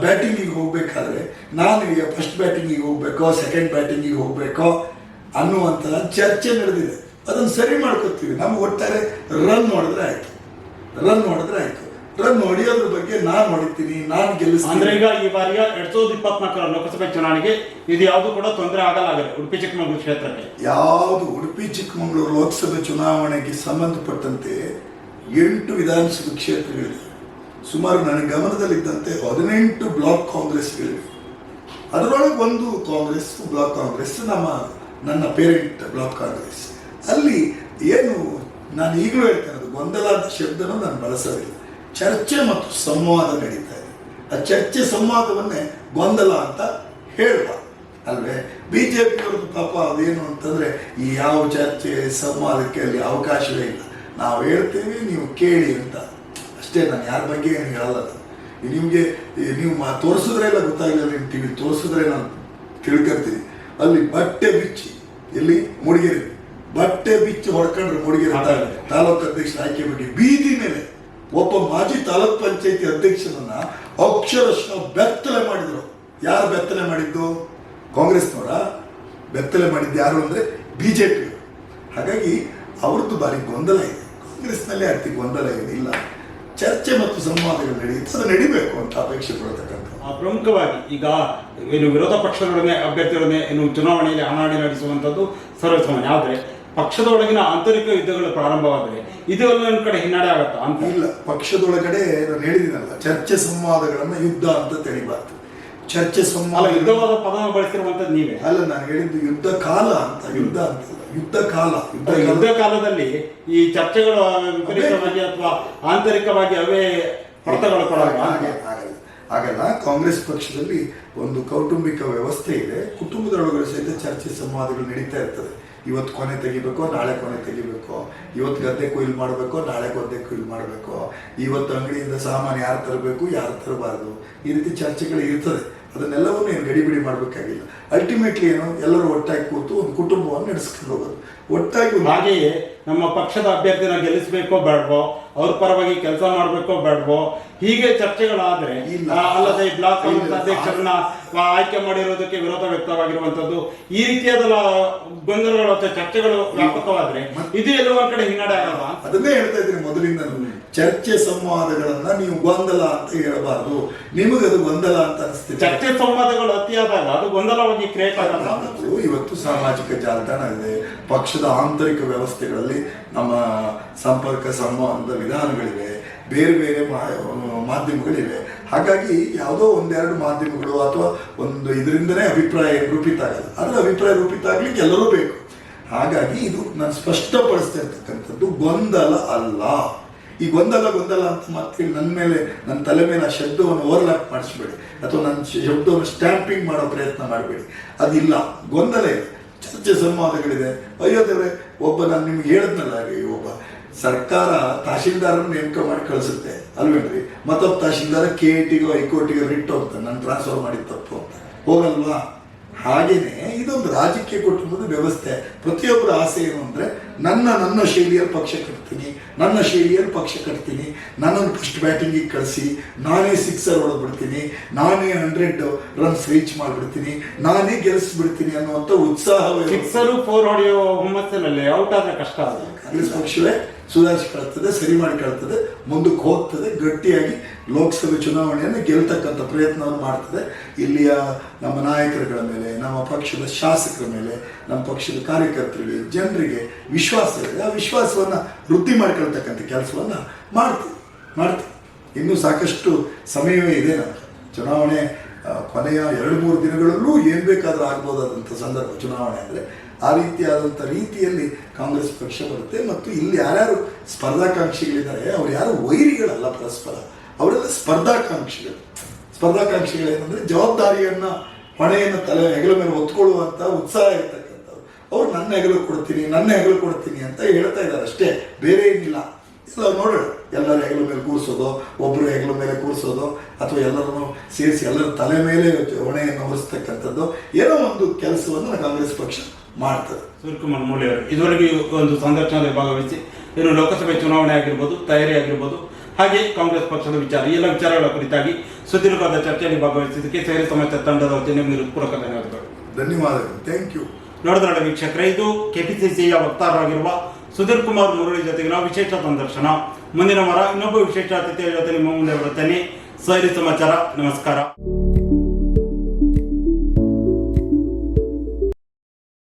ಬ್ಯಾಟಿಂಗಿಗೆ ಹೋಗಬೇಕಾದ್ರೆ ನಾನು ಈಗ ಫಸ್ಟ್ ಬ್ಯಾಟಿಂಗಿಗೆ ಹೋಗಬೇಕೋ ಸೆಕೆಂಡ್ ಬ್ಯಾಟಿಂಗಿಗೆ ಹೋಗಬೇಕೋ ಅನ್ನುವಂಥ ಚರ್ಚೆ ನಡೆದಿದೆ. ಅದನ್ನು ಸರಿ ಮಾಡ್ಕೋತೀವಿ. ನಮ್ಗೆ ಒಟ್ಟಾರೆ ರನ್ ಮಾಡಿದ್ರೆ ಆಯಿತು. ರನ್ ಮಾಡಿದ್ರೆ ಆಯ್ತು. ರನ್ ಹೊಡಿಯೋದ್ರ ಬಗ್ಗೆ ನಾನು ಹೊಡಿತೀನಿ ನಾನು ಅಂದ್ರೆ ಈಗ ಈ ಬಾರಿಯ ಎರಡ್ ಸಾವಿರದ ಇಪ್ಪತ್ನಾಲ್ಕರ ಲೋಕಸಭೆ ಚುನಾವಣೆಗೆ ಇದು ಯಾವುದು ಕೂಡ ತೊಂದರೆ ಆಗಲಾಗಿದೆ ಉಡುಪಿ ಚಿಕ್ಕಮಗಳೂರು ಕ್ಷೇತ್ರಕ್ಕೆ. ಯಾವುದು ಉಡುಪಿ ಚಿಕ್ಕಮಗಳೂರು ಲೋಕಸಭೆ ಚುನಾವಣೆಗೆ ಸಂಬಂಧಪಟ್ಟಂತೆ ಎಂಟು ವಿಧಾನಸಭಾ ಕ್ಷೇತ್ರಗಳಿವೆ. ಸುಮಾರು ನನ್ನ ಗಮನದಲ್ಲಿದ್ದಂತೆ ಹದಿನೆಂಟು ಬ್ಲಾಕ್ ಕಾಂಗ್ರೆಸ್ಗಳಿವೆ. ಅದರೊಳಗೆ ಒಂದು ಕಾಂಗ್ರೆಸ್ ಬ್ಲಾಕ್ ಕಾಂಗ್ರೆಸ್ ನಮ್ಮ ನನ್ನ ಪೇರೆಂಟ್ ಬ್ಲಾಕ್ ಕಾಂಗ್ರೆಸ್. ಅಲ್ಲಿ ಏನು ನಾನು ಈಗಲೂ ಹೇಳ್ತೇನೆ ಅದು ಗೊಂದಲಾದ ಶಬ್ದನೂ ನಾನು ಬಳಸೋದಿಲ್ಲ. ಚರ್ಚೆ ಮತ್ತು ಸಂವಾದ ನಡೀತಾ ಇದೆ. ಆ ಚರ್ಚೆ ಸಂವಾದವನ್ನೇ ಗೊಂದಲ ಅಂತ ಹೇಳುವ. ಅಲ್ವೇ? ಬಿ ಜೆ ಪಿಯವ್ರದ್ದು ಪಾಪ ಅದೇನು ಅಂತಂದರೆ ಈ ಯಾವ ಚರ್ಚೆ, ಸಂವಾದಕ್ಕೆ ಅಲ್ಲಿ ಅವಕಾಶವೇ ಇಲ್ಲ. ನಾವು ಹೇಳ್ತೀವಿ, ನೀವು ಕೇಳಿ ಅಂತ. ಅಷ್ಟೇ, ನಾನು ಯಾರ ಬಗ್ಗೆ ಏನು ಹೇಳಲ್ಲ. ನಿಮಗೆ ನೀವು ತೋರಿಸಿದ್ರೆ ಎಲ್ಲ ಗೊತ್ತಾಗಲಿಲ್ಲ, ನಿಮ್ಮ ಟಿವಿ ತೋರಿಸಿದ್ರೆ ನಾನು ತಿಳ್ಕೊಂತೀನಿ. ಅಲ್ಲಿ ಬಟ್ಟೆ ಬಿಚ್ಚಿ ಇಲ್ಲಿ ಮೂಡಿಗೆರೆ. ಬಟ್ಟೆ ಬಿಚ್ಚಿ ಹೊಡ್ಕೊಂಡ್ರೆ ಮೂಡಿಗೆರೆ. ತಾಲೂಕು ಅಧ್ಯಕ್ಷ ಆಯ್ಕೆ ಬಗ್ಗೆ ಬೀದಿ ಮೇಲೆ ಒಬ್ಬ ಮಾಜಿ ತಾಲೂಕ್ ಪಂಚಾಯತಿ ಅಧ್ಯಕ್ಷರನ್ನ ಅಕ್ಷರಶಃ ಬೆತ್ತಲೆ ಮಾಡಿದ್ರು. ಯಾರು ಬೆತ್ತಲೆ ಮಾಡಿದ್ದು? ಕಾಂಗ್ರೆಸ್ನವರ. ಬೆತ್ತಲೆ ಮಾಡಿದ್ದು ಯಾರು ಅಂದ್ರೆ ಬಿಜೆಪಿ ಹಾಗಾಗಿ ಅವ್ರದ್ದು ಬಾರಿ ಗೊಂದಲ ಇದೆ. ಕಾಂಗ್ರೆಸ್ನಲ್ಲೇ ಅತಿ ಗೊಂದಲ ಏನಿಲ್ಲ ಚರ್ಚೆ ಮತ್ತು ಸಂವಾದಗಳು ನಡೆಯುತ್ತೆ. ಅದು ನಡಿಬೇಕು ಅಂತ ಅಪೇಕ್ಷೆ ಆ, ಪ್ರಮುಖವಾಗಿ ಈಗ ಏನು ವಿರೋಧ ಪಕ್ಷದೊಡನೆ ಅಭ್ಯರ್ಥಿಗಳನ್ನೇ ಏನು ಚುನಾವಣೆಯಲ್ಲಿ ಹಣಾಹಣಿ ನಡೆಸುವಂಥದ್ದು ಸರ್ವಸಾಮಾನ್ಯ. ಆದರೆ ಪಕ್ಷದ ಒಳಗಿನ ಆಂತರಿಕ ಯುದ್ಧಗಳು ಪ್ರಾರಂಭವಾದರೆ ಇದು ಒಂದು ಕಡೆ ಹಿನ್ನಡೆ ಆಗುತ್ತಾ ಅಂತ? ಇಲ್ಲ ಪಕ್ಷದೊಳಗಡೆ ನಾನು ಹೇಳಿದಿನಲ್ಲ ಚರ್ಚೆ ಸಂವಾದಗಳನ್ನ ಯುದ್ಧ ಅಂತ ತಿಳಿಬಾರ್ದು. ಚರ್ಚೆ ಸಂವಾದ ಯುದ್ಧವಾದ ಪದ ಬಳಸಿರುವಂತದ್ದು ನೀವೇ? ಅಲ್ಲ ನಾನು ಹೇಳಿದ್ದು ಯುದ್ಧ ಕಾಲ ಅಂತ ಯುದ್ಧ ಅಂತ ಯುದ್ಧ ಕಾಲ ಯುದ್ಧ ಕಾಲದಲ್ಲಿ ಈ ಚರ್ಚೆಗಳು ವಿಪರೀತವಾಗಿ ಅಥವಾ ಆಂತರಿಕವಾಗಿ ಅವೇ ಹೊಡೆತಗಳು ಆಗಲ್ಲ ಆಗಲ್ಲ ಕಾಂಗ್ರೆಸ್ ಪಕ್ಷದಲ್ಲಿ ಒಂದು ಕೌಟುಂಬಿಕ ವ್ಯವಸ್ಥೆ ಇದೆ ಕುಟುಂಬದೊಳಗಡೆ ಸಹಿತ ಚರ್ಚೆ ಸಂವಾದಗಳು ನಡೀತಾ ಇರ್ತದೆ. ಇವತ್ತು ಕೊನೆ ತೆಗಿಬೇಕೋ, ನಾಳೆ ಕೊನೆ ತೆಗಿಬೇಕೋ. ಇವತ್ತು ಗದ್ದೆ ಕೊಯ್ಲು ಮಾಡಬೇಕೋ, ನಾಳೆ ಗದ್ದೆ ಕೊಯ್ಲು ಮಾಡಬೇಕೋ. ಇವತ್ತು ಅಂಗಡಿಯಿಂದ ಸಾಮಾನು ಯಾರು ತರಬೇಕು, ಯಾರು ತರಬಾರ್ದು? ಈ ರೀತಿ ಚರ್ಚೆಗಳು ಇರ್ತದೆ. ಅದನ್ನೆಲ್ಲವನ್ನು ಏನು ಗಡಿಬಿಡಿ ಮಾಡಬೇಕಾಗಿಲ್ಲ. ಅಲ್ಟಿಮೇಟ್ಲಿ ಏನು? ಎಲ್ಲರೂ ಒಟ್ಟಾಗಿ ಕೂತು ಒಂದು ಕುಟುಂಬವನ್ನು ನಡೆಸ್ಕೊಂಡು ಹೋಗೋದು. ಒಟ್ಟಾಗಿ ಹಾಗೆಯೇ ನಮ್ಮ ಪಕ್ಷದ ಅಭ್ಯರ್ಥಿನ ಗೆಲ್ಲಿಸಬೇಕೋ ಬೇಡವೋ ಅವ್ರ ಪರವಾಗಿ ಕೆಲಸ ಮಾಡಬೇಕೋ ಬೇಡವೋ ಹೀಗೆ ಚರ್ಚೆಗಳಾದರೆ ಅಲ್ಲದೆ ಬ್ಲಾಕ್ ಕಾಂಗ್ರೆಸ್. ಅಧ್ಯಕ್ಷರನ್ನ ಆಯ್ಕೆ ಮಾಡಿರೋದಕ್ಕೆ ವಿರೋಧ ವ್ಯಕ್ತವಾಗಿರುವಂಥದ್ದು ಈ ರೀತಿಯಾದ ಗೊಂದಲಗಳು ಅಥವಾ ಚರ್ಚೆಗಳು ವ್ಯಾಪಕವಾದ್ರೆ ಇದು ಎಲ್ಲ ಒಂದ್ ಕಡೆ ಹಿನ್ನಡೆ ಆಗಲ್ವಾ? ಅದನ್ನೇ ಹೇಳ್ತಾ ಇದ್ದೀನಿ ಮೊದಲಿಂದ ಚರ್ಚೆ ಸಂವಾದಗಳನ್ನ ನೀವು ಗೊಂದಲ ಅಂತ ಹೇಳಬಾರದು. ನಿಮಗದು ಗೊಂದಲ ಅಂತ ಅನಿಸ್ತಿದೆ. ಚರ್ಚೆ ಸಂವಾದಗಳು ಅತಿಯಾದಾಗ ಅದು ಗೊಂದಲವಾಗಿ ಕ್ರಿಯೇಟ್ ಆಗಲ್ಲ ಇವತ್ತು ಸಾಮಾಜಿಕ ಜಾಲತಾಣ ಇದೆ. ಪಕ್ಷದ ಆಂತರಿಕ ವ್ಯವಸ್ಥೆಗಳಲ್ಲಿ ನಮ್ಮ ಸಂಪರ್ಕ, ಸಂವಹನದ ವಿಧಾನಗಳಿವೆ. ಬೇರೆ ಬೇರೆ ಮಾಧ್ಯಮಗಳಿವೆ. ಹಾಗಾಗಿ ಯಾವುದೋ ಒಂದೆರಡು ಮಾಧ್ಯಮಗಳು ಅಥವಾ ಒಂದು ಇದರಿಂದನೇ ಅಭಿಪ್ರಾಯ ರೂಪಿತ ಆಗಲ್ಲ. ಅದರ ಅಭಿಪ್ರಾಯ ರೂಪಿತ ಆಗ್ಲಿಕ್ಕೆ ಎಲ್ಲರೂ ಬೇಕು. ಹಾಗಾಗಿ ಇದು ನಾನು ಸ್ಪಷ್ಟಪಡಿಸ್ತಾ ಇರ್ತಕ್ಕಂಥದ್ದು ಗೊಂದಲ ಅಲ್ಲ. ಈ ಗೊಂದಲ ಗೊಂದಲ ಅಂತ ಮಾತೇಳಿ ನನ್ನ ಮೇಲೆ, ನನ್ನ ತಲೆ ಮೇಲೆ ಆ ಶಬ್ದವನ್ನು ಓವರ್ಲ್ಯಾಪ್ ಮಾಡಿಸ್ಬೇಡಿ. ಅಥವಾ ನನ್ನ ಶಬ್ದವನ್ನು ಸ್ಟ್ಯಾಂಪಿಂಗ್ ಮಾಡೋ ಪ್ರಯತ್ನ ಮಾಡಬೇಡಿ. ಅದಿಲ್ಲ. ಗೊಂದಲ ಇದೆ. ಚರ್ಚೆ ಸಂವಾದಗಳಿದೆ. ಅಯ್ಯೋ ದೇವ್ರೆ, ಒಬ್ಬ ನಾನು ನಿಮ್ಗೆ ಹೇಳಿದ್ನಲ್ಲ ಈ ಒಬ್ಬ ಸರ್ಕಾರ ತಹಶೀಲ್ದಾರನ್ನು ನೇಮಕ ಮಾಡಿ ಕಳಿಸುತ್ತೆ. ಅಲ್ವೇನ್ರಿ? ಮತ್ತೊಬ್ಬ ತಹಶೀಲ್ದಾರ ಕೆ ಟಿಗೋ ಹೈಕೋರ್ಟಿಗೋ ರಿಟ್ ಹೋಗ್ತಾನೆ ನಾನು ಟ್ರಾನ್ಸ್ಫರ್ ಮಾಡಿದ ತಪ್ಪು ಅಂತ. ಹೋಗಲ್ವಾ? ಹಾಗೇನೆ ಇದೊಂದು ರಾಜಕೀಯ ಕುಟುಂಬದ ವ್ಯವಸ್ಥೆ. ಪ್ರತಿಯೊಬ್ಬರ ಆಸೆ ಏನು ಅಂದರೆ ನನ್ನ ನನ್ನ ಶೈಲಿಯಲ್ಲಿ ಪಕ್ಷ ಕಟ್ತೀನಿ ನನ್ನ ಶೈಲಿಯಲ್ಲಿ ಪಕ್ಷ ಕಟ್ತೀನಿ ನನ್ನನ್ನು ಫಸ್ಟ್ ಬ್ಯಾಟಿಂಗಿಗೆ ಕಳಿಸಿ ನಾನೇ ಸಿಕ್ಸರ್ ಹೊಡೆದ್ಬಿಡ್ತೀನಿ ನಾನೇ ಹಂಡ್ರೆಡ್ ರನ್ಸ್ ರೀಚ್ ಮಾಡಿಬಿಡ್ತೀನಿ ನಾನೇ ಗೆಲ್ಲಿಸ್ಬಿಡ್ತೀನಿ ಅನ್ನುವಂಥ ಉತ್ಸಾಹ ಸಿಕ್ಸರು ಫೋರ್ ಹೊಡೆಯೋ ಹುಮ್ಮಸ್ಸಿನಲ್ಲಿ ಔಟ್ ಆದರೆ ಕಷ್ಟ ಕಾಂಗ್ರೆಸ್ ಪಕ್ಷವೇ ಸುಧಾರಿಸಿಕೊಳ್ತದೆ ಸರಿ ಮಾಡಿಕೊಳ್ತದೆ ಮುಂದಕ್ಕೆ ಹೋಗ್ತದೆ ಗಟ್ಟಿಯಾಗಿ ಲೋಕಸಭೆ ಚುನಾವಣೆಯನ್ನು ಗೆಲ್ತಕ್ಕಂಥ ಪ್ರಯತ್ನವನ್ನು ಮಾಡ್ತದೆ. ಇಲ್ಲಿಯ ನಮ್ಮ ನಾಯಕರುಗಳ ಮೇಲೆ, ನಮ್ಮ ಪಕ್ಷದ ಶಾಸಕರ ಮೇಲೆ, ನಮ್ಮ ಪಕ್ಷದ ಕಾರ್ಯಕರ್ತರಿಗೆ, ಜನರಿಗೆ ವಿಶ್ವಾಸ ಇದೆ. ಆ ವಿಶ್ವಾಸವನ್ನು ವೃದ್ಧಿ ಮಾಡ್ಕೊಳ್ತಕ್ಕಂಥ ಕೆಲಸವನ್ನು ಮಾಡ್ತೀವಿ ಮಾಡ್ತೀವಿ. ಇನ್ನೂ ಸಾಕಷ್ಟು ಸಮಯವೇ ಇದೆ ನಮಗೆ. ಚುನಾವಣೆ ಕೊನೆಯ ಎರಡು ಮೂರು ದಿನಗಳಲ್ಲೂ ಏನು ಬೇಕಾದರೂ ಆಗ್ಬೋದಾದಂಥ ಸಂದರ್ಭ ಚುನಾವಣೆ ಅಂದರೆ, ಆ ರೀತಿಯಾದಂಥ ರೀತಿಯಲ್ಲಿ ಕಾಂಗ್ರೆಸ್ ಪಕ್ಷ ಬರುತ್ತೆ. ಮತ್ತು ಇಲ್ಲಿ ಯಾರ್ಯಾರು ಸ್ಪರ್ಧಾಕಾಂಕ್ಷಿಗಳಿದ್ದಾರೆ, ಅವ್ರು ಯಾರು ವೈರಿಗಳಲ್ಲ ಪರಸ್ಪರ. ಅವರೆಲ್ಲ ಸ್ಪರ್ಧಾಕಾಂಕ್ಷಿಗಳು. ಸ್ಪರ್ಧಾಕಾಂಕ್ಷಿಗಳೇನಂದ್ರೆ ಜವಾಬ್ದಾರಿಯನ್ನ, ಹೊಣೆಯನ್ನು ತಲೆ, ಹೆಗಲ ಮೇಲೆ ಹೊತ್ಕೊಳ್ಳುವಂಥ ಉತ್ಸಾಹ ಇರ್ತಕ್ಕಂಥವ್ರು. ಅವ್ರು ನನ್ನ ಹೆಗಲು ಕೊಡ್ತೀನಿ, ನನ್ನ ಹೆಗಲು ಕೊಡ್ತೀನಿ ಅಂತ ಹೇಳ್ತಾ ಇದ್ದಾರೆ ಅಷ್ಟೇ. ಬೇರೆ ಏನಿಲ್ಲ. ಇಲ್ಲ ನೋಡೋಣ ಎಲ್ಲರ ಹೆಗಲ ಮೇಲೆ ಕೂರಿಸೋದು ಒಬ್ಬರು ಹೆಗಲ ಮೇಲೆ ಕೂರಿಸೋದು, ಅಥವಾ ಎಲ್ಲರನ್ನು ಸೇರಿಸಿ ಎಲ್ಲರ ತಲೆ ಮೇಲೆ ಹೊಣೆಯನ್ನು ಹೊರಿಸ್ತಕ್ಕಂಥದ್ದು ಏನೋ ಒಂದು ಕೆಲಸವನ್ನು ಕಾಂಗ್ರೆಸ್ ಪಕ್ಷ ಮಾಡ್ತದೆ. ಸೂರ್ಯಕುಮಾರ್ ಮೌಲ್ಯ ಇದುವರೆಗೆ ಒಂದು ಸಂದರ್ಶನದಲ್ಲಿ ಭಾಗವಹಿಸಿ ಏನು ಲೋಕಸಭೆ ಚುನಾವಣೆ ಆಗಿರ್ಬೋದು, ತಯಾರಿ ಆಗಿರ್ಬೋದು ಹಾಗೆ ಕಾಂಗ್ರೆಸ್ ಪಕ್ಷದ ವಿಚಾರ ಎಲ್ಲ ವಿಚಾರಗಳ ಕುರಿತಾಗಿ ಸುದೀರ್ಘವಾದ ಚರ್ಚೆಯಲ್ಲಿ ಭಾಗವಹಿಸಿದ್ದಕ್ಕೆ ಸೇರಿ ಸಮಸ್ಯೆ ತಂಡದ ವತಿಯಿಂದ ನಿಮಗೆ ಪೂರಕ ಧನ್ಯವಾದಗಳು. ಧನ್ಯವಾದಗಳು. ಥ್ಯಾಂಕ್ ಯು ನೋಡಿದ್ರಲ್ಲ ವೀಕ್ಷಕರೇ ಇದು ಕೆಪಿಸಿಸಿಯ ವಕ್ತಾರರಾಗಿರುವ ಸುಧೀರ್ ಕುಮಾರ್ ಮುರಳಿ ಜೊತೆಗಿನ ವಿಶೇಷ ಸಂದರ್ಶನ. ಮುಂದಿನ ವಾರ ಇನ್ನೊಬ್ಬ ವಿಶೇಷ ಅತಿಥಿಯ ಜೊತೆ ನಿಮ್ಮ ಮುಂದೆ ಬರುತ್ತೇನೆ. ಸರಿ ಸಮಾಚಾರ ನಮಸ್ಕಾರ.